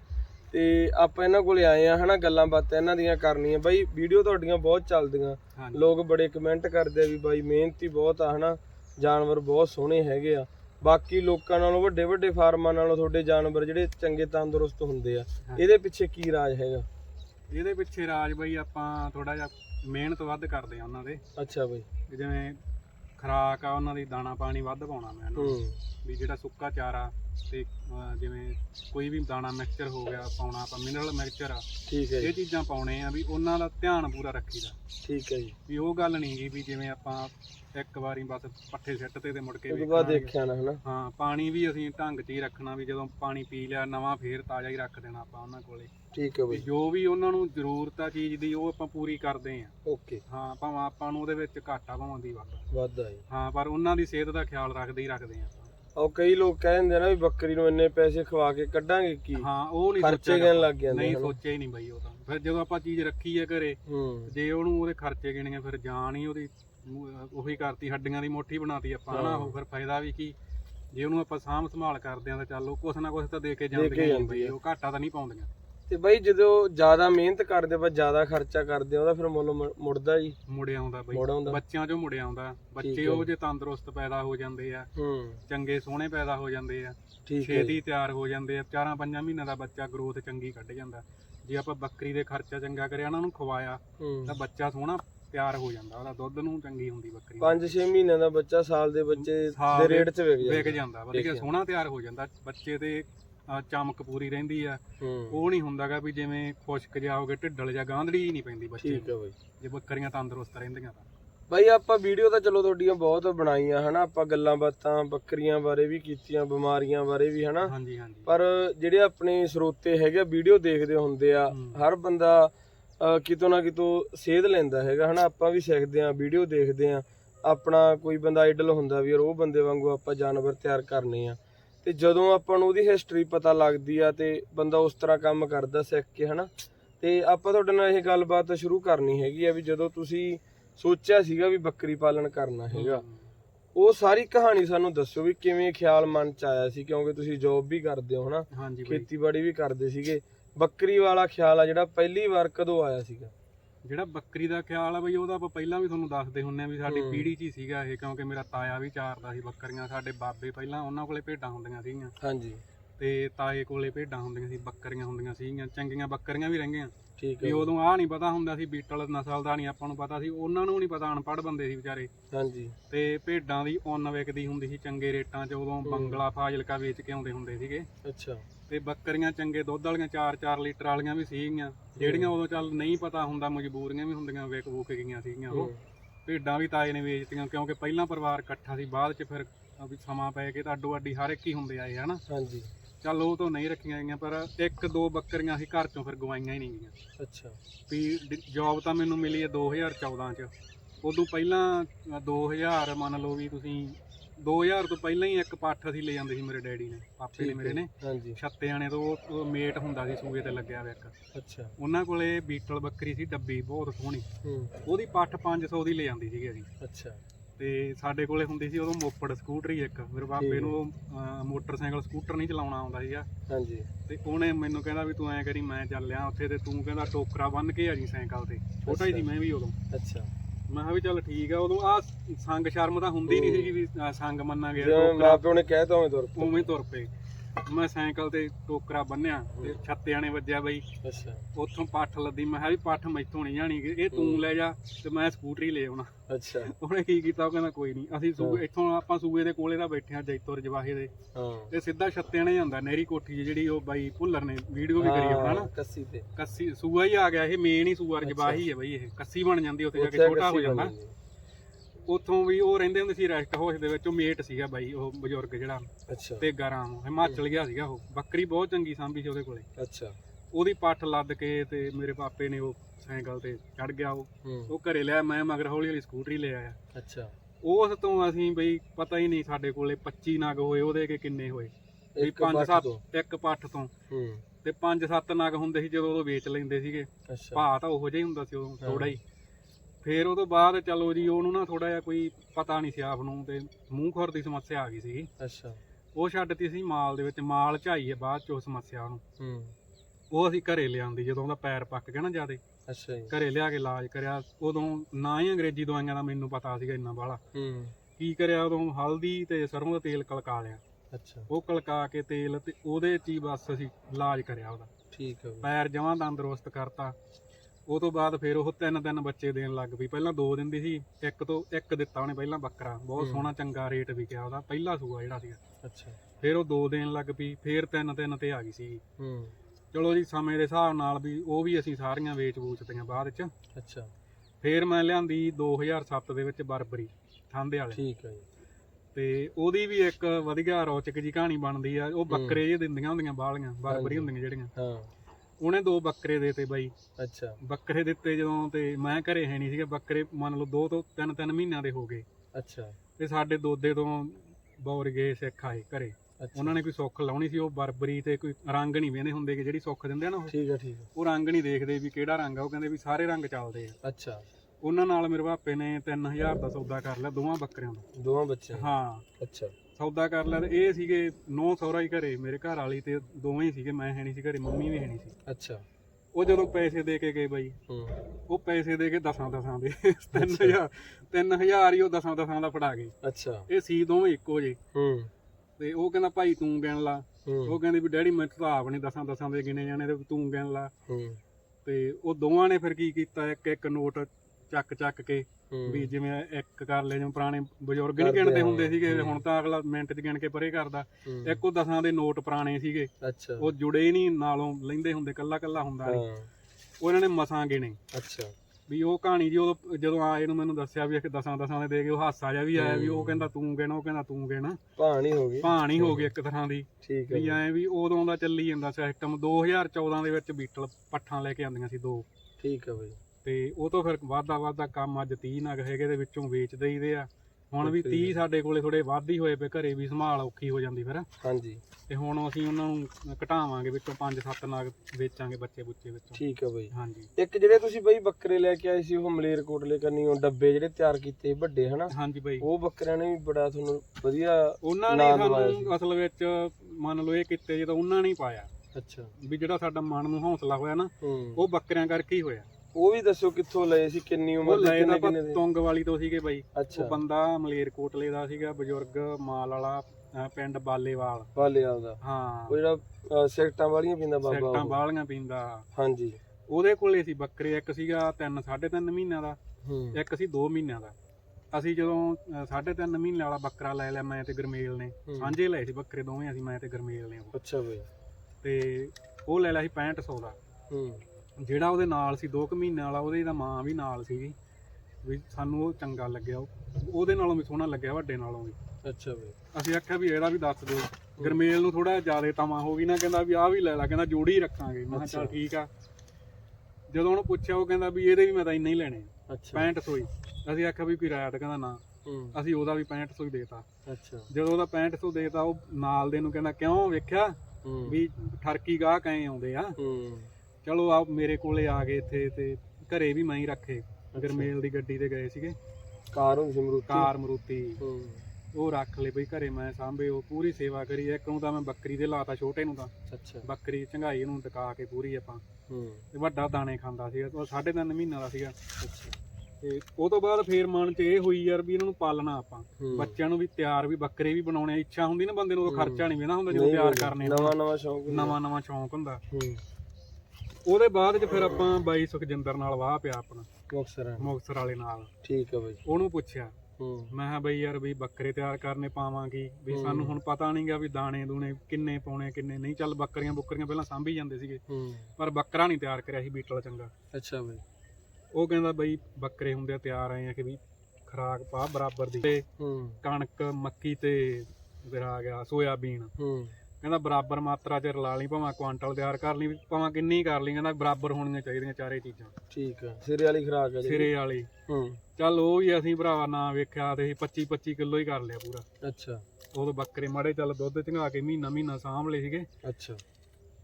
ਤੇ ਆਪਾਂ ਇਹਨਾਂ ਕੋਲੇ ਆਏ ਆ ਹਨਾ ਗੱਲਾਂ ਬਾਤਾਂ ਇਹਨਾਂ ਦੀਆਂ ਕਰਨੀਆਂ। ਬਾਈ ਵੀਡੀਓ ਤੁਹਾਡੀਆਂ ਬਹੁਤ ਚੱਲਦੀਆਂ। ਲੋਕ ਬੜੇ ਕਮੈਂਟ ਕਰਦੇ ਆ ਵੀ ਬਾਈ ਮਿਹਨਤੀ ਬਹੁਤ ਆ ਹਨਾ। ਜਾਨਵਰ ਬਹੁਤ ਸੋਹਣੇ ਹੈਗੇ ਆ। ਬਾਕੀ ਲੋਕਾਂ ਨਾਲੋਂ ਵੱਡੇ ਵੱਡੇ ਫਾਰਮਾਂ ਨਾਲੋਂ ਤੁਹਾਡੇ ਜਾਨਵਰ ਜਿਹੜੇ ਚੰਗੇ ਤੰਦਰੁਸਤ ਹੁੰਦੇ ਆ ਇਹਦੇ ਪਿੱਛੇ ਕੀ ਰਾਜ ਹੈਗਾ? ਇਹਦੇ ਪਿੱਛੇ ਰਾਜ ਬਾਈ ਆਪਾਂ ਥੋੜਾ ਜਿਹਾ ਮਿਹਨਤ ਵੱਧ ਕਰਦੇ ਆ ਉਹਨਾਂ ਦੇ। ਅੱਛਾ ਬਾਈ। ਜਿਵੇਂ ਖਰਾਕ ਆ ਉਹਨਾਂ ਦੀ ਦਾਣਾ ਪਾਣੀ ਵੱਧ ਪਾਉਣਾ ਮੈਂ ਉਹਨਾਂ ਨੂੰ। ਹੂੰ। ਵੀ ਜਿਹੜਾ ਸੁੱਕਾ ਚਾਰਾ ਤੇ ਅਹ, ਜਿਵੇਂ ਕੋਈ ਵੀ ਦਾਣਾ ਮਿਕਸਚਰ ਹੋ ਗਿਆ ਪਾਉਣਾ ਆਪਾਂ ਮਿਨਰਲ ਮਿਕਸਚਰ ਆ ਠੀਕ ਹੈ ਇਹ ਜੀ। ਚੀਜ਼ਾਂ ਪਾਉਣੇ ਆ ਵੀ ਉਹਨਾਂ ਦਾ ਧਿਆਨ ਪੂਰਾ ਰੱਖੀਦਾ। ਠੀਕ ਹੈ ਜੀ। ਵੀ ਉਹ ਗੱਲ ਨਹੀਂ ਗੀ ਵੀ ਜਿਵੇਂ ਆਪਾਂ ਇੱਕ ਵਾਰੀ ਬਸ ਪੱਠੇ ਸਿੱਟ ਤੇ ਤੇ ਮੁੜ ਕੇ ਤੋਂ ਬਾਅਦ ਵੇਖਾਂਗੇ। ਦੇਖਿਆ ਨਾ ਹਨਾ। ਹਾਂ ਪਾਣੀ ਵੀ ਅਸੀਂ ਢੰਗ 'ਚ ਹੀ ਰੱਖਣਾ ਵੀ ਜਦੋਂ ਪਾਣੀ ਪੀ ਲਿਆ ਨਵਾਂ ਫੇਰ ਤਾਜ਼ਾ ਹੀ ਰੱਖ ਦੇਣਾ ਆਪਾਂ ਉਹਨਾਂ ਕੋਲੇ। ਠੀਕ ਹੈ ਵੀ ਬਾਈ ਜੋ ਵੀ ਉਹਨਾਂ ਨੂੰ ਜ਼ਰੂਰਤ ਆ ਚੀਜ਼ ਦੀ ਉਹ ਆਪਾਂ ਪੂਰੀ ਕਰਦੇ ਆਂ ਓਕੇ। ਹਾਂ ਭਾਵੇਂ ਆਪਾਂ ਨੂੰ ਉਹਦੇ ਵਿੱਚ ਘਾਟਾ ਭਾਵੇਂ ਦੀ ਵਾਧਾ। ਵਾਧਾ ਜੀ। ਹਾਂ ਪਰ ਉਹਨਾਂ ਦੀ ਸਿਹਤ ਦਾ ਖਿਆਲ ਰੱਖਦੇ ਹੀ ਰੱਖਦੇ ਆਂ। ਉਹ ਕਈ ਲੋਕ ਕਹਿ ਦਿੰਦੇ ਆ ਨਾ ਵੀ ਬੱਕਰੀ ਨੂੰ ਇੰਨੇ ਪੈਸੇ ਖਵਾ ਕੇ ਕੱਢਾਂਗੇ ਕੀ? ਹਾਂ ਉਹ ਨਹੀਂ ਖਰਚੇ ਗਿਣ ਲੱਗ ਜਾਂਦੇ ਨਹੀਂ ਹਨ। ਸੋਚਿਆ ਹੀ ਨਹੀਂ ਬਾਈ ਉਹ ਤਾਂ। ਫਿਰ ਜਦੋਂ ਆਪਾਂ ਚੀਜ਼ ਰੱਖੀ ਆ ਘਰੇ ਹੂੰ। ਜੇ ਉਹਨੂੰ ਉਹਦੇ ਖਰਚੇ ਗਿਣੀਆਂ ਫਿਰ ਜਾਨ ਹੀ ਉਹਦੀ ਮੂੰਹ- ਉਹੀ ਕਰਤੀ ਹੱਡੀਆਂ ਦੀ ਮੋਠੀ ਬਣਾਤੀ ਆਪਾਂ ਹਨਾ? ਉਹ ਫਿਰ ਫਾਇਦਾ ਵੀ ਕੀ? ਜੇ ਉਹਨੂੰ ਆਪਾਂ ਸਾਂਭ ਸੰਭਾਲ ਕਰਦੇ ਆਂ ਤਾਂ ਚੱਲ ਉਹ ਕੁਛ ਨਾ ਕੁਛ ਤਾਂ ਦੇ ਕੇ ਜਾਂਦੀਆਂ ਹੀ ਜਾਂਦੀ ਬਈ ਆ। ਉਹ ਘਾਟਾ ਤਾਂ ਨਹੀਂ ਪਾਉਂਦੀਆਂ। ਤੇ ਬਾਈ ਜਦੋਂ ਜ਼ਿਆਦਾ ਮਿਹਨਤ ਕਰਦੇ ਆਪਾਂ ਜ਼ਿਆਦਾ ਖਰਚਾ ਕਰਦੇ ਆ ਉਹਦਾ ਫਿਰ ਮੁੱਲ ਮੁੜਦਾ ਜੀ? ਮੁੜਿਆ ਆਉਂਦਾ ਬਈ। ਮੁੜ ਆਉਂਦਾ। ਬੱਚਿਆਂ ਚੋਂ ਮੁੜਿਆ ਆਉਂਦਾ। ਬੱਚੇ ਹੈ। ਉਹ ਜੇ ਤੰਦਰੁਸਤ ਪੈਦਾ ਹੋ ਜਾਂਦੇ ਆ ਹੂੰ। ਚੰਗੇ ਸੋਹਣੇ ਪੈਦਾ ਹੋ ਜਾਂਦੇ ਆ ਠੀਕ ਹੈ ਛੇਤੀ ਤਿਆਰ ਹੋ ਜਾਂਦੇ ਆ ਚਾਰਾਂ ਪੰਜਾਂ ਮਹੀਨਿਆਂ ਦਾ ਬੱਚਾ ਗਰੋਥ ਚੰਗੀ ਕੱਢ ਜਾਂਦਾ। ਜੇ ਆਪਾਂ ਬੱਕਰੀ ਦੇ ਖਰਚਾ ਚੰਗਾ ਕਰਿਆ ਉਹਨਾਂ ਨੂੰ ਖਵਾਇਆ ਹੂੰ। ਤਾਂ ਬੱਚਾ ਸੋਹਣਾ ਤਿਆਰ ਹੋ ਜਾਂਦਾ ਉਹਦਾ ਦੁੱਧ ਨੂੰ ਚੰਗੀ ਹੁੰਦੀ ਬੱਕਰੀ 5-6 ਮਹੀਨਿਆਂ ਦਾ ਬੱਚਾ ਸਾਲ ਦੇ ਬੱਚੇ ਦੇ ਰੇਟ 'ਚ ਵਿਕ ਵਿਕ ਜਾਂਦਾ ਜਾਂਦਾ। ਵਧੀਆ ਸੋਹਣਾ ਤਿਆਰ ਹੋ ਜਾਂਦਾ ਬੱਚੇ ਤੇ ਚਮਕ ਪੂਰੀ ਰਹਿੰਦੀ ਆ। ਉਹ ਨਹੀਂ ਹੁੰਦਾਗਾ ਵੀ ਜਿਵੇਂ ਖੁਸ਼ਕ ਹੋਗੇ ਢਿੱਡਲ ਜਾਂ ਗਾਂਧੜੀ ਨਹੀਂ ਪੈਂਦੀ ਬੱਚੇ ਠੀਕ ਹੈ ਬਾਈ। ਜੇ ਬੱਕਰੀਆਂ ਤੰਦਰੁਸਤ ਰਹਿੰਦੀਆਂ ਤਾਂ। ਬਾਈ ਆਪਾਂ ਵੀਡੀਓ ਤਾਂ ਚਲੋ ਤੁਹਾਡੀਆਂ ਬਹੁਤ ਬਣਾਈਆਂ ਹਨਾ? ਆਪਾਂ ਗੱਲਾਂ ਬਾਤਾਂ ਬੱਕਰੀਆਂ ਬਾਰੇ ਵੀ ਕੀਤੀਆਂ ਬਿਮਾਰੀਆਂ ਬਾਰੇ ਵੀ ਹਨਾ? ਹਾਂਜੀ ਹਾਂਜੀ। ਪਰ ਜਿਹੜੇ ਆਪਣੇ ਸਰੋਤੇ ਹੈਗੇ ਵੀਡੀਓ ਦੇਖਦੇ ਹੁੰਦੇ ਆ। ਹਰ ਬੰਦਾ ਕਿਤੋਂ ਨਾ ਕਿਤੋਂ ਸੇਧ ਲੈਂਦਾ ਹੈਗਾ ਹਨਾ? ਆਪਾਂ ਵੀ ਸਿੱਖਦੇ ਆ ਵੀਡੀਓ ਦੇਖਦੇ ਆ ਆਪਣਾ ਕੋਈ ਬੰਦਾ ਆਈਡਲ ਹੁੰਦਾ ਵੀ ਯਾਰ ਉਹ ਬੰਦੇ ਵਾਂਗੂ ਆਪਾਂ ਜਾਨਵਰ ਤਿਆਰ ਕਰਨੇ ਆ ਤੇ ਜਦੋਂ ਆਪਾਂ ਨੂੰ ਉਹਦੀ ਹਿਸਟਰੀ ਪਤਾ ਲੱਗਦੀ ਆ ਤੇ ਬੰਦਾ ਉਸ ਤਰ੍ਹਾਂ ਕੰਮ ਕਰਦਾ ਸਿੱਖ ਕੇ ਹਨਾ? ਤੇ ਆਪਾਂ ਤੁਹਾਡੇ ਨਾਲ ਇਹ ਗੱਲਬਾਤ ਸ਼ੁਰੂ ਕਰਨੀ ਹੈਗੀ ਆ ਵੀ ਜਦੋਂ ਤੁਸੀਂ ਸੋਚਿਆ ਸੀਗਾ ਵੀ ਬੱਕਰੀ ਪਾਲਣ ਕਰਨਾ ਹੈਗਾ। ਉਹ ਸਾਰੀ ਕਹਾਣੀ ਸਾਨੂੰ ਦੱਸੋ ਵੀ ਕਿਵੇਂ ਖਿਆਲ ਮਨ ਚ ਆਇਆ ਸੀ ਕਿਉਂਕਿ ਤੁਸੀਂ ਜੌਬ ਵੀ ਕਰਦੇ ਹੋ ਹਨਾ? ਖੇਤੀਬਾੜੀ ਵੀ ਕਰਦੇ ਸੀਗੇ। ਬੱਕਰੀ ਵਾਲਾ ਖਿਆਲ ਆ ਜਿਹੜਾ ਪਹਿਲੀ ਵਾਰ ਕਦੋਂ ਆਇਆ ਸੀਗਾ? ਜਿਹੜਾ ਬੱਕਰੀ ਦਾ ਖਿਆਲ ਆ ਬਈ ਉਹਦਾ ਆਪਾਂ ਪਹਿਲਾਂ ਵੀ ਤੁਹਾਨੂੰ ਦੱਸਦੇ ਹੁੰਨੇ ਆ ਵੀ ਸਾਡੀ। ਪੀੜ੍ਹੀ 'ਚ ਹੀ ਸੀਗਾ ਇਹ ਕਿਉਂਕਿ ਮੇਰਾ ਤਾਇਆ ਵੀ ਚਾਰਦਾ ਸੀ ਬੱਕਰੀਆਂ ਸਾਡੇ ਬਾਬੇ ਪਹਿਲਾਂ ਉਹਨਾਂ ਕੋਲੇ ਭੇਡਾਂ ਹੁੰਦੀਆਂ ਸੀਗੀਆਂ। ਹਾਂਜੀ। ਤੇ ਤਾਏ ਕੋਲੇ ਭੇਡਾਂ ਹੁੰਦੀਆਂ ਸੀ ਬੱਕਰੀਆਂ ਹੁੰਦੀਆਂ ਸੀਗੀਆਂ ਚੰਗੀਆਂ ਬੱਕਰੀਆਂ ਵੀ ਰਹਿੰਗੀਆਂ। ਠੀਕ ਵੀ ਹੈ ਉਦੋਂ ਆਹ ਨਹੀਂ ਪਤਾ ਹੁੰਦਾ ਸੀ ਬੀਟਲ ਨਸਲ ਦਾ ਨਹੀਂ ਆਪਾਂ ਨੂੰ ਪਤਾ ਸੀ ਉਹਨਾਂ ਨੂੰ ਨਹੀਂ ਪਤਾ ਅਨਪੜ੍ਹ ਬੰਦੇ ਸੀ ਵਿਚਾਰੇ। ਹਾਂਜੀ। ਤੇ ਭੇਡਾਂ ਦੀ ਉੱਨ ਵਿਕਦੀ ਹੁੰਦੀ ਸੀ ਚੰਗੇ ਰੇਟਾਂ 'ਚ ਉਦੋਂ ਬੰਗਲਾ ਫਾਜ਼ਿਲਕਾ ਵੇਚ ਕੇ ਆਉਂਦੇ ਹੁੰਦੇ ਸੀਗੇ। ਅੱਛਾ। ਤੇ ਬੱਕਰੀਆਂ ਚੰਗੇ ਦੁੱਧ ਵਾਲੀਆਂ 4-4 ਲੀਟਰ ਵਾਲੀਆਂ ਵੀ ਸੀਗੀਆਂ। ਜਿਹੜੀਆਂ ਉਦੋਂ ਚੱਲ ਨਹੀਂ ਪਤਾ ਹੁੰਦਾ ਮਜਬੂਰੀਆਂ ਵੀ ਹੁੰਦੀਆਂ ਵਿਕ ਵੂਕ ਗਈਆਂ ਸੀਗੀਆਂ। ਉਹ ਭੇਡਾਂ ਵੀ ਤਾਏ ਨੇ ਵੇਚਤੀਆਂ ਕਿਉਂਕਿ ਪਹਿਲਾਂ ਪਰਿਵਾਰ ਇਕੱਠਾ ਸੀ ਬਾਅਦ 'ਚ ਫਿਰ ਵੀ ਸਮਾਂ ਪੈ ਕੇ ਤਾਂ ਅੱਡੋ ਅੱਡੀ ਹਰ ਇੱਕ ਹੀ ਹੁੰਦੇ ਆਏ ਹਨਾ? ਹਾਂਜੀ। ਚੱਲ ਉਹ ਤੋਂ ਨਹੀਂ ਰੱਖੀਆਂ ਗਈਆਂ ਪਰ ਇੱਕ ਦੋ ਬੱਕਰੀਆਂ ਅਸੀਂ ਘਰ ਚੋਂ ਫਿਰ ਗਵਾਈਆਂ ਹੀ ਨਹੀਂ ਗਈਆਂ। ਅੱਛਾ। ਵੀ ਜੌਬ ਤਾਂ ਮੈਨੂੰ ਮਿਲੀ ਹੈ 2014 ਚ। ਉਦੋਂ ਪਹਿਲਾਂ ਅ, 2000 ਮੰਨ ਲਓ ਵੀ ਤੁਸੀਂ 2000 ਤੋਂ ਪਹਿਲਾਂ ਹੀ ਇੱਕ ਪੱਠ ਅਸੀਂ ਲੈ ਜਾਂਦੇ ਸੀ ਮੇਰੇ ਡੈਡੀ ਨੇ ਪਾਪੇ ਨੇ ਮੇਰੇ। ਨੇ। ਹਾਂਜੀ। ਛੱਤਿਆਣੇ ਤੋਂ ਉਹ- ਉਹ ਮੇਟ ਹੁੰਦਾ ਸੀ ਸੂਏ ਤੇ ਲੱਗਿਆ ਹੋਇਆ ਇੱਕ। ਅੱਛਾ। ਉਹਨਾਂ ਕੋਲੇ ਬੀਟਲ ਬੱਕਰੀ ਸੀ ਡੱਬੀ ਬਹੁਤ ਸੋਹਣੀ। ਹੂੰ। ਉਹਦੀ ਪੱਠ 500 ਦੀ ਲੈ ਜਾਂਦੀ ਸੀਗੀ ਅਸੀਂ। ਅੱਛਾ। ਤੇ ਸਾਡੇ ਕੋਲੇ ਹੁੰਦੀ ਸੀ ਉਦੋਂ ਮੋਪੜ ਸਕੂਟਰੀ ਇੱਕ। ਮੇਰੇ ਬਾਪੇ। ਨੂੰ ਅਹ, ਮੋਟਰਸਾਈਕਲ ਸਕੂਟਰ ਨਹੀਂ ਚਲਾਉਣਾ ਆਉਂਦਾ ਸੀਗਾ। ਹਾਂਜੀ। ਤੇ ਉਹਨੇ ਮੈਨੂੰ ਕਹਿੰਦਾ ਵੀ ਤੂੰ ਐਂ ਕਰੀ ਮੈਂ ਚੱਲਿਆ ਉੱਥੇ ਤੇ ਤੂੰ ਕਹਿੰਦਾ ਟੋਕਰਾ ਬੰਨ ਕੇ ਆ ਜੀ ਸਾਈਕਲ ਤੇ। ਛੋਟਾ ਹੀ ਸੀ ਅੱਛਾ। ਮੈਂ ਵੀ ਉਦੋਂ। ਅੱਛਾ। ਮੈਂ ਕਿਹਾ ਵੀ ਚੱਲ ਠੀਕ ਆ ਉਦੋਂ ਆ ਸੰਗ ਸ਼ਰਮ ਤਾਂ ਹੁੰਦੀ ਨਹੀਂ ਸੀਗੀ ਵੀ ਸੰਗ ਮੰਨਾਂਗੇ ਮਾਪਿਓ ਨੇ ਕਹਿਤਾ ਉਵੇਂ ਤੁਰ ਪਏ। ਉਵੇਂ ਹੀ ਤੁਰ ਪਏ। ਮੈਂ ਸਾਈਕਲ ਤੇ ਟੋਕਰਾ ਬੰਨਿਆ ਤੇ ਛੱਤਿਆਣੇ ਵੱਜਿਆ ਬਈ। ਅੱਛਾ। ਉੱਥੋਂ ਪੱਠ ਲੱਦੀ ਮੈਂ ਕਿਹਾ ਵੀ ਪੱਠ ਮੈਥੋਂ ਨਹੀਂ ਜਾਣੀ ਇਹ ਤੂੰ ਲੈ ਜਾ ਤੇ ਮੈਂ ਸਕੂਟਰੀ ਲੈ ਆਉਣਾ। ਅੱਛਾ। ਉਹਨੇ ਕੀ ਕੀਤਾ ਉਹ ਕਹਿੰਦਾ ਕੋਈ ਨਹੀਂ ਅਸੀਂ। ਸੂਏ ਇੱਥੋਂ ਆਪਾਂ ਸੂਏ ਦੇ ਕੋਲੇ ਦਾ ਬੈਠੇ ਆ ਜੈਤੋ ਰਜਵਾਹੇ ਦੇ। ਹਾਂ। ਤੇ ਸਿੱਧਾ ਛੱਤਿਆਣੇ ਜਾਂਦਾ ਨਹਿਰੀ ਕੋਠੀ ਜਿਹੜੀ ਉਹ ਬਾਈ ਭੁੱਲਰ ਨੇ ਵੀਡੀਓ ਵੀ ਕਰੀ ਆਪਣਾ ਨਾ। ਕੱਸੀ ਤੇ। ਕੱਸੀ ਸੂਆ ਹੀ ਆ ਗਿਆ ਇਹ ਮੇਨ ਹੀ ਸੂਆ ਰਜਵਾਹੀ ਹੈ ਬਈ ਇਹ ਕੱਸੀ ਬਣ ਜਾਂਦੀ ਉੱਥੇ ਜਾ ਕੇ ਛੋਟਾ ਹੋ ਜਾਂਦਾ। ਉੱਥੋਂ ਵੀ ਉਹ ਰਹਿੰਦੇ ਹੁੰਦੇ ਸੀ ਰੈਸਟ ਹਾਊਸ ਦੇ ਵਿੱਚ ਉਹ ਮੇਟ ਸੀਗਾ ਬਾਈ ਉਹ ਬਜ਼ੁਰਗ ਜਿਹੜਾ। ਅੱਛਾ। ਤੇ ਗਾਰਾਮ ਹਿਮਾਚਲ ਗਿਆ ਸੀਗਾ ਉਹ। ਬੱਕਰੀ ਬਹੁਤ ਚੰਗੀ ਸਾਂਭੀ ਸੀ ਉਹਦੇ ਕੋਲੇ। ਅੱਛਾ। ਉਹਦੀ ਪੱਠ ਲੱਦ ਕੇ ਤੇ ਮੇਰੇ ਪਾਪੇ ਨੇ ਉਹ ਸਾਈਕਲ ਤੇ ਚੜ ਗਿਆ ਉਹ। ਉਹ ਘਰੇ ਲਿਆ ਮੈਂ ਮਗਰ ਹੌਲੀ ਹੌਲੀ ਸਕੂਟਰੀ ਲੈ ਆਇਆ। ਅੱਛਾ। ਉਸ ਤੋਂ ਅਸੀਂ ਬਈ ਪਤਾ ਹੀ ਨਹੀਂ ਸਾਡੇ ਕੋਲੇ 25 ਨਗ ਹੋਏ ਉਹਦੇ ਕੇ ਕਿੰਨੇ ਹੋਏ। ਵੀ ਇੱਕ ਪੰਜ ਪੱਠ ਸੱਤ ਤੋਂ। ਇੱਕ ਪੱਠ ਤੋਂ। ਹੂੰ। ਤੇ ਪੰਜ ਸੱਤ ਨਗ ਹੁੰਦੇ ਸੀ ਜਦੋਂ ਉਹ ਵੇਚ ਲੈਂਦੇ ਸੀਗੇ। ਭਾਅ ਤਾਂ ਉਹੋ ਜਿਹਾ ਹੀ ਹੁੰਦਾ ਸੀ ਉਦੋਂ। ਥੋੜਾ ਹੀ। ਫੇਰ ਉਹ ਤੋਂ ਬਾਅਦ ਚਲੋ ਜੀ ਉਹਨੂੰ ਨਾ ਥੋੜਾ ਜਿਹਾ ਕੋਈ ਪਤਾ ਨਹੀਂ ਸੀ ਆਪ ਨੂੰ ਤੇ ਮੂੰਹ ਖੁਰ ਦੀ ਸਮੱਸਿਆ ਆ ਗਈ ਸੀ ਅੱਛਾ। ਉਹ ਛੱਡਤੀ ਸੀ ਮਾਲ ਦੇ ਵਿੱਚ ਮਾਲ ਝਾਈ ਹੈ ਬਾਅਦ ਚ ਉਹ ਸਮੱਸਿਆ ਉਹਨੂੰ। ਹੂੰ। ਉਹ ਅਸੀਂ ਘਰੇ ਲਿਆਂਦੀ ਜਦੋਂ ਉਹਦਾ ਪੈਰ ਪੱਕ ਗਿਆ ਨਾ ਜਿਆਦੇ। ਅੱਛਾ ਜੀ। ਘਰੇ ਲਿਆ ਕੇ ਇਲਾਜ ਕਰਿਆ ਉਦੋਂ ਨਾ ਹੀ ਅੰਗਰੇਜ਼ੀ ਦਵਾਈਆਂ ਦਾ ਮੈਨੂੰ ਪਤਾ ਸੀਗਾ ਇੰਨਾ ਬਾਹਲਾ ਹੂੰ। ਕੀ ਕਰਿਆ ਉਦੋਂ ਹਲਦੀ ਤੇ ਸਰੋਂ ਦਾ ਤੇਲ ਕਲਕਾ ਲਿਆ। ਅੱਛਾ। ਉਹ ਕਲਕਾ ਕੇ ਤੇਲ ਤੇ ਉਹਦੇ ਚ ਹੀ ਬਸ ਅਸੀਂ ਇਲਾਜ ਕਰਿਆ ਉਹਦਾ। ਠੀਕ ਹੈ। ਪੈਰ ਜਮਾਂ ਤੰਦਰੁਸਤ ਕਰਤਾ। ਉਹ ਤੋਂ ਬਾਅਦ ਫਿਰ ਉਹ ਤਿੰਨ ਤਿੰਨ ਬੱਚੇ ਦੇਣ ਲੱਗ ਪਈ। ਪਹਿਲਾਂ ਦੋ ਦਿੰਦੀ ਸੀ ਇੱਕ ਤੋਂ ਇੱਕ ਦਿੱਤਾ ਉਹਨੇ ਪਹਿਲਾਂ ਬੱਕਰਾ। ਬਹੁਤ। ਸੋਹਣਾ ਚੰਗਾ ਰੇਟ ਵਿਕਿਆ ਉਹਦਾ ਪਹਿਲਾ ਸੂਆ ਜਿਹੜਾ ਸੀਗਾ। ਅੱਛਾ। ਫਿਰ ਉਹ ਦੋ ਦੇਣ ਲੱਗ ਪਈ ਫਿਰ ਤਿੰਨ ਤਿੰਨ ਤੇ ਆ ਗਈ ਸੀ ਹੂੰ। ਚਲੋ ਜੀ ਸਮੇਂ ਦੇ ਹਿਸਾਬ ਨਾਲ ਵੀ ਉਹ ਵੀ ਅਸੀਂ ਸਾਰੀਆਂ ਵੇਚ ਵੂਚਤੀਆਂ ਬਾਅਦ ਚ। ਅੱਛਾ। ਫਿਰ ਮੈਂ ਲਿਆਂਦੀ 2007 ਦੇ ਵਿੱਚ ਬਰਬਰੀ ਠਾਂਦੇ ਵਾਲੇ। ਠੀਕ ਹੈ ਜੀ। ਤੇ ਉਹਦੀ ਵੀ ਇੱਕ ਵਧੀਆ ਰੌਚਕ ਜੀ ਕਹਾਣੀ ਬਣਦੀ ਆ। ਉਹ ਬੱਕਰੇ ਜੇ ਦਿੰਦੀਆਂ ਹੁੰਦੀਆਂ ਬਾਲੀਆਂ ਬਰਬਰੀ। ਹੁੰਦੀਆਂ ਜਿਹੜੀਆਂ। ਹਾਂ। ਉਹਨੇ ਦੋ ਬੱਕਰੇ ਦੇਤੇ ਬਾਈ। ਅੱਛਾ। ਬੱਕਰੇ ਦਿੱਤੇ ਜਦੋਂ ਤੇ ਮੈਂ ਘਰੇ ਹੈ ਨਹੀਂ ਸੀਗਾ ਬੱਕਰੇ ਮੰਨ ਲਓ ਦੋ ਤੋਂ ਤਿੰਨ ਤਿੰਨ ਮਹੀਨਿਆਂ ਦੇ ਹੋ ਗਏ। ਅੱਛਾ। ਤੇ ਸਾਡੇ ਦੋਦੇ ਤੋਂ ਬੌਰ ਗਏ ਸਿੱਖ ਆਏ ਘਰੇ। ਉਹਨਾਂ ਨੇ ਕੋਈ ਸੁੱਖ ਲਾਉਣੀ ਸੀ ਉਹ ਬਰਬਰੀ ਤੇ ਕੋਈ ਰੰਗ ਨਹੀਂ ਵੇਂਦੇ ਹੁੰਦੇ ਕਿ ਜਿਹੜੀ ਸੁੱਖ ਦਿੰਦੇ ਆ ਨਾ ਉਹ। ਠੀਕ ਹੈ ਠੀਕ ਹੈ ਉਹ ਰੰਗ ਨਹੀਂ ਦੇਖਦੇ ਵੀ ਕਿਹੜਾ ਰੰਗ ਆ ਉਹ ਕਹਿੰਦੇ ਵੀ ਸਾਰੇ ਰੰਗ ਚੱਲਦੇ ਆ। ਅੱਛਾ। ਉਹਨਾਂ ਨਾਲ ਮੇਰੇ ਭਾਪੇ ਨੇ 3000 ਦਾ ਸੌਦਾ ਕਰ ਲਿਆ ਦੋਵਾਂ ਬੱਕਰਿਆਂ ਦਾ। ਦੋਵਾਂ ਬੱਚਿਆਂ? ਹਾਂ। ਅੱਛਾ। ਸੌਦਾ ਕਰ ਲਿਆ ਤੇ ਇਹ ਸੀਗੇ ਨੌ ਸਹੁਰਾ ਹੀ ਘਰੇ ਮੇਰੇ ਘਰ ਵਾਲੀ ਤੇ ਦੋਵੇਂ ਹੀ ਸੀਗੇ। ਮੈਂ ਹੈ ਨਹੀਂ ਸੀ ਘਰੇ ਮੰਮੀ ਵੀ ਹੈ ਨਹੀਂ ਸੀ। ਅੱਛਾ। ਉਹ ਜਦੋਂ ਪੈਸੇ ਦੇ ਕੇ ਗਏ ਬਾਈ ਉਹ ਪੈਸੇ ਦੇ ਕੇ ਦਸਾਂ ਦਸਾਂ ਦੇ। 3000 3000 ਹੀ ਉਹ ਦਸਾਂ ਦਸਾਂ ਦਾ ਫੜਾ ਗਏ। ਅੱਛਾ। ਇਹ ਸੀ ਦੋਵੇਂ ਇੱਕੋ ਜੇ ਹੂੰ। ਤੇ ਉਹ ਕਹਿੰਦਾ ਭਾਈ ਤੂੰ ਗਿਣ ਲਾ। ਉਹ ਕਹਿੰਦੇ ਵੀ ਡੈਡੀ ਮੈਂ ਤਾਂ ਆਪ ਨਹੀਂ ਦਸਾਂ ਦਸਾਂ ਦੇ ਗਿਣੇ ਜਾਣੇ ਤੇ ਤੂੰ ਗਿਣ ਲਾ। ਹੂੰ। ਤੇ ਉਹ ਦੋਵਾਂ ਨੇ ਫਿਰ ਕੀ ਕੀਤਾ? ਇੱਕ ਇੱਕ ਨੋਟ ਚੱਕ ਚੱਕ ਕੇ ਵੀ ਜਿਵੇਂ ਇੱਕ ਕਰ ਲੈ ਜਿਵੇਂ ਪੁਰਾਣੇ ਬਜ਼ੁਰਗ ਨਹੀਂ ਗਿਣਦੇ ਹੁੰਦੇ ਸੀਗੇ। ਹੁਣ ਤਾਂ ਅਗਲਾ ਮਿੰਟ 'ਚ ਗਿਣ ਕੇ ਪਰੇ ਕਰਦਾ। ਇੱਕ ਉਹ ਦਸਾਂ ਦੇ ਨੋਟ ਪੁਰਾਣੇ ਸੀਗੇ। ਅੱਛਾ। ਉਹ ਜੁੜੇ ਨਹੀਂ ਨਾਲੋਂ ਲੈਂਦੇ ਹੁੰਦੇ ਕੱਲਾ ਕੱਲਾ ਹੁੰਦਾ ਨਹੀਂ ਉਹ ਇਹਨਾਂ ਨੇ ਮਸਾਂ ਗਿਣੇ। ਅੱਛਾ। ਵੀ ਉਹ ਕਹਾਣੀ ਜੀ ਉਦੋਂ ਜਦੋਂ ਆਏ ਨੂੰ ਮੈਨੂੰ ਦੱਸਿਆ ਵੀ ਇੱਕ ਦਸਾਂ ਦਸਾਂ ਦੇ ਦੇ ਕੇ ਉਹ ਹਾਸਾ ਜਿਹਾ ਵੀ ਆਇਆ ਵੀ ਉਹ ਕਹਿੰਦਾ ਤੂੰ ਗਿਣ ਉਹ ਕਹਿੰਦਾ ਤੂੰ ਗਿਣ। ਭਾਣੀ ਹੋ ਗਈ। ਭਾਣੀ ਹੋ ਗਈ ਇੱਕ ਤਰ੍ਹਾਂ ਦੀ। ਠੀਕ ਹੈ ਵੀ ਐ ਵੀ ਉਦੋਂ ਦਾ ਚੱਲੀ ਜਾਂਦਾ ਸਿਸਟਮ 2014 ਦੇ ਵਿੱਚ ਬੀਟਲ ਪੱਠਾਂ ਲੈ ਕੇ ਆਉਂਦੀਆਂ ਸੀ ਦੋ। ਠੀਕ ਹੈ ਬਈ। ਤੇ ਉਹ ਤੋਂ ਫਿਰ ਵਾਧਾ ਵਾਧਾ ਕੰਮ ਅੱਜ 30 ਨਗ ਹੈਗੇ ਦੇ ਵਿੱਚੋਂ ਵੇਚ ਦੇਈਦੇ ਆ। ਹੁਣ ਵੀ 30 ਸਾਡੇ ਕੋਲੇ ਥੋੜੇ ਵੱਧ ਹੀ ਹੋਏ ਪਏ ਘਰੇ ਵੀ ਸੰਭਾਲ ਔਖੀ ਹੋ ਜਾਂਦੀ ਫਿਰ। ਹਾਂਜੀ। ਤੇ ਹੁਣ ਅਸੀਂ ਉਹਨਾਂ ਨੂੰ ਘਟਾਵਾਂਗੇ ਵਿੱਚੋਂ 5-7 ਨਗ ਵੇਚਾਂਗੇ ਬੱਚੇ ਬੁੱਚੇ ਵਿੱਚੋਂ। ਠੀਕ ਹੈ ਬਈ। ਹਾਂਜੀ। ਇੱਕ ਜਿਹੜੇ ਤੁਸੀਂ ਬਈ ਬੱਕਰੇ ਲੈ ਕੇ ਆਏ ਸੀ ਉਹ ਮਲੇਰਕੋਟਲੇ ਕੰਨੀ ਉਹ ਡੱਬੇ ਜਿਹੜੇ ਤਿਆਰ ਕੀਤੇ ਵੱਡੇ ਹਨਾ? ਹਾਂਜੀ ਬਾਈ। ਉਹ ਬੱਕਰਿਆਂ ਨੇ ਵੀ ਬੜਾ ਤੁਹਾਨੂੰ ਵਧੀਆ ਉਹਨਾਂ ਨੇ ਸਾਨੂੰ ਅਸਲ ਵਿੱਚ ਮੰਨ ਲਓ ਇਹ ਕਿਤੇ ਜਦੋਂ ਉਹਨਾਂ ਨੇ ਹੀ ਪਾਇਆ। ਅੱਛਾ। ਵੀ ਜਿਹੜਾ ਸਾਡਾ ਮਨ ਨੂੰ ਹੌਸਲਾ ਹੋਇਆ ਨਾ ਉਹ ਬੱਕਰਿਆਂ ਕਰਕੇ ਹੀ ਹੋਇਆ। ਉਹ ਵੀ ਦੱਸੋ ਕਿੱਥੋਂ ਲਏ ਸੀ ਕਿੰਨੀ ਉਹ ਉਮਰ ਦੇ ਲਏ ਤਾਂ ਕਿੰਨੇ ਆਪਾਂ ਕਿੰਨੇ ਦੇ? ਤੁੰਗ ਵਾਲੀ ਤੋਂ ਸੀਗੇ ਬਾਈ। ਅੱਛਾ। ਉਹ ਬੰਦਾ ਮਲੇਰਕੋਟਲੇ ਦਾ ਸੀਗਾ ਬਜ਼ੁਰਗ ਮਾਲ ਵਾਲਾ ਅਹ ਪਿੰਡ ਬਾਲੇਵਾਲ। ਬਾਲੇਵਾਲ ਦਾ। ਹਾਂ। ਉਹ ਜਿਹੜਾ ਅ, ਸਿਗਰਟਾਂ ਵਾਲੀਆਂ ਪੀਂਦਾ ਬਾਬਾ ਸੈਕਟਾਂ ਉਹ। ਬਾਲੀਆਂ ਪੀਂਦਾ। ਹਾਂਜੀ। ਉਹਦੇ ਕੋਲੇ ਸੀ ਬੱਕਰੇ ਇੱਕ ਸੀਗਾ 3 3.5 ਮਹੀਨਿਆਂ ਦਾ ਹੂੰ। ਇੱਕ ਸੀ 2 ਮਹੀਨਿਆਂ ਦਾ। ਅਸੀਂ ਜਦੋਂ 3.5 ਮਹੀਨੇ ਵਾਲਾ ਬੱਕਰਾ ਲੈ ਲਿਆ ਮੈਂ ਤੇ ਗਰਮੇਲ ਨੇ। ਹੂੰ। ਸਾਂਝੇ ਲਏ ਸੀ ਬੱਕਰੇ ਦੋਵੇਂ ਅਸੀਂ ਮੈਂ ਤੇ ਗਰਮੇਲ ਨੇ ਉਹ। ਅੱਛਾ ਬਈ। ਤੇ ਉਹ ਲੈ ਲਿਆ ਸੀ 6500 ਦਾ। ਹੂੰ। ਜਿਹੜਾ ਉਹਦੇ ਨਾਲ ਸੀ 2 ਮਹੀਨਿਆਂ ਵਾਲਾ ਉਹਦੇ ਦਾ ਮਾਂ ਵੀ ਨਾਲ ਸੀਗੀ। ਵੀ ਸਾਨੂੰ ਉਹ ਚੰਗਾ ਲੱਗਿਆ। ਉਹ ਉਹਦੇ ਨਾਲੋਂ ਵੀ ਸੋਹਣਾ ਲੱਗਿਆ ਵੱਡੇ ਨਾਲੋਂ ਵੀ। ਅੱਛਾ ਬਈ। ਅਸੀਂ ਆਖਿਆ ਵੀ ਇਹਦਾ ਵੀ ਦੱਸ ਦਿਓ। ਗਰਮੇਲ ਨੂੰ ਥੋੜਾ ਜ਼ਿਆਦਾ ਤਮਾ ਹੋ ਗਈ ਨਾ ਕਹਿੰਦਾ ਵੀ ਆਹ ਵੀ ਲੈ ਲੈ ਕਹਿੰਦਾ ਜੋੜੀ ਰੱਖਾਂਗੇ। ਮੈਂ ਕਿਹਾ ਚੱਲ ਅੱਛਾ। ਠੀਕ ਆ। ਜਦੋਂ ਉਹਨੂੰ ਪੁੱਛਿਆ ਉਹ ਕਹਿੰਦਾ ਵੀ ਇਹਦੇ ਵੀ ਮੈਂ ਤਾਂ ਇੰਨਾ ਹੀ ਲੈਣੇ ਆ। ਅੱਛਾ। 65 ਸੋਈ ਅਸੀਂ ਆਖਿਆ ਵੀ ਕੋਈ ਰਾਇਤ ਕਹਿੰਦਾ ਨਾ। ਹੂੰ। ਅਸੀਂ ਉਹਦਾ ਵੀ 6500 ਹੀ ਦੇਤਾ। ਅੱਛਾ। ਜਦੋਂ ਉਹਦਾ 6500 ਦੇਤਾ ਉਹ ਨਾਲ ਦੇ ਨੂੰ ਕਹਿੰਦਾ ਕਿਉਂ ਵੇਖਿਆ? ਹੂੰ। ਵੀ ਠਰਕੀ ਗਾਹਕ ਐ ਆਉਂਦੇ ਆ। ਹੂੰ। ਚਲੋ ਆ ਮੇਰੇ ਕੋਲੇ ਆ ਗਏ ਇੱਥੇ ਤੇ ਘਰੇ ਵੀ ਮੈਂ ਹੀ ਰੱਖੇ ਗਰਮੇਲ ਦੀ ਗੱਡੀ ਤੇ ਗਏ ਸੀਗੇ। ਕਾਰ ਹੁੰਦੀ ਸੀ ਮਰੂਤੀ? ਕਾਰ ਮਰੂਤੀ। ਉਹ ਰੱਖ ਲਏ ਬਈ ਘਰੇ ਮੈਂ ਸਾਂਭੇ ਉਹ ਪੂਰੀ ਸੇਵਾ ਕਰੀ ਇੱਕ ਨੂੰ ਤਾਂ ਮੈਂ ਬੱਕਰੀ ਦੇ ਲਾਤਾ ਛੋਟੇ ਨੂੰ ਤਾਂ। ਅੱਛਾ। ਬੱਕਰੀ ਚੰਗਾਈ ਨੂੰ ਟਿਕਾ ਕੇ ਪੂਰੀ ਆਪਾਂ। ਹੂੰ। ਤੇ ਵੱਡਾ ਦਾਣੇ ਖਾਂਦਾ ਸੀਗਾ ਉਹ ਸਾਢੇ ਤਿੰਨ ਮਹੀਨਾ ਦਾ ਸੀਗਾ। ਅੱਛਾ। ਤੇ ਉਹ ਤੋਂ ਬਾਅਦ ਫੇਰ ਮਨ ਚ ਇਹ ਹੋਈ ਯਾਰ ਵੀ ਇਹਨਾਂ ਨੂੰ ਪਾਲਣਾ ਆਪਾਂ। ਬੱਚਿਆਂ ਨੂੰ ਵੀ ਤਿਆਰ ਵੀ ਬੱਕਰੇ ਵੀ ਬਣਾਉਣੇ। ਇੱਛਾ ਹੁੰਦੀ ਨਾ ਬੰਦੇ ਨੂੰ ਉਹ। ਖਰਚਾ ਨਹੀਂ ਵੇਣਾ ਹੁੰਦਾ ਜਦੋਂ ਤਿਆਰ। ਕਰਨੇ ਨਵਾਂ ਨਵਾਂ ਸ਼ੌਂਕ। ਨਵਾਂ ਨਵਾਂ ਸ਼ੌਂਕ ਹੁੰਦਾ। ਹੂੰ। ਉਹਦੇ ਬਾਅਦ ਚ ਫਿਰ ਆਪਾਂ ਬਾਈ ਸੁਖਜਿੰਦਰ ਨਾਲ ਵਾਹ ਪਿਆ ਆਪਣਾ ਮੁਕਤਸਰ ਹੈ। ਮੁਕਤਸਰ ਵਾਲੇ ਨਾਲ। ਠੀਕ ਹੈ ਬਾਈ। ਉਹਨੂੰ ਪੁੱਛਿਆ ਮੈਂ ਕਿਹਾ ਬਈ ਯਾਰ ਵੀ ਬੱਕਰੇ ਤਿਆਰ ਕਰਨੇ ਪਾਵਾਂਗੀ ਵੀ। ਸਾਨੂੰ ਹੁਣ ਪਤਾ ਨਹੀਂਗਾ ਵੀ ਦਾਣੇ ਦੂਣੇ ਕਿੰਨੇ ਪਾਉਣੇ ਕਿੰਨੇ ਨਹੀਂ। ਚੱਲ ਬੱਕਰੀਆਂ ਬੁੱਕਰੀਆਂ ਪਹਿਲਾਂ ਸਾਂਭੀ ਜਾਂਦੇ ਸੀਗੇ ਪਰ ਬੱਕਰਾ ਨਹੀਂ ਤਿਆਰ ਕਰਿਆ ਸੀ ਬੀਟਲ ਚੰਗਾ। ਅੱਛਾ ਬਾਈ। ਉਹ ਕਹਿੰਦਾ ਬਈ ਬੱਕਰੇ ਹੁੰਦੇ ਆ ਤਿਆਰ ਆਏ ਆ ਕਿ ਵੀ ਖਰਾਕ ਪਾ ਬਰਾਬਰ ਦੀ। ਤੇ ਕਣਕ ਮੱਕੀ ਤੇ ਫਿਰ ਆ ਗਿਆ ਸੋਇਆਬੀਨ। ਹੂੰ। ਕਹਿੰਦਾ ਬਰਾਬਰ ਮਾਤਰਾ ਚ ਰਲਾ ਲਈ ਭਾਵੇਂ ਕੁਆਂਟਲ ਤਿਆਰ ਕਰ ਲਈ ਭਾਵੇਂ ਕਿੰਨੀ ਕਰ ਲਈ ਕਹਿੰਦਾ ਬਰਾਬਰ ਹੋਣੀਆਂ ਚਾਹੀਦੀਆਂ ਚਾਰੇ ਚੀਜ਼ਾਂ। ਠੀਕ ਹੈ ਸਿਰੇ ਵਾਲੀ ਖਰਾਕ ਹੈ ਜਿਹੜੀ। ਸਿਰੇ ਵਾਲੀ। ਹੂੰ। ਚੱਲ ਉਹ ਹੀ ਅਸੀਂ ਭਰਾਵਾ ਨਾ ਵੇਖਿਆ ਤੇ 25 25 ਕਿਲੋ ਹੀ ਕਰ ਲਿਆ ਪੂਰਾ। ਅੱਛਾ। ਉਦੋਂ ਬੱਕਰੇ ਮਾੜੇ ਚੱਲ ਦੁੱਧ ਚੰਗਾ ਕੇ ਮਹੀਨਾ ਮਹੀਨਾ ਸਾਂਭ ਲਏ ਸੀਗੇ। ਅੱਛਾ।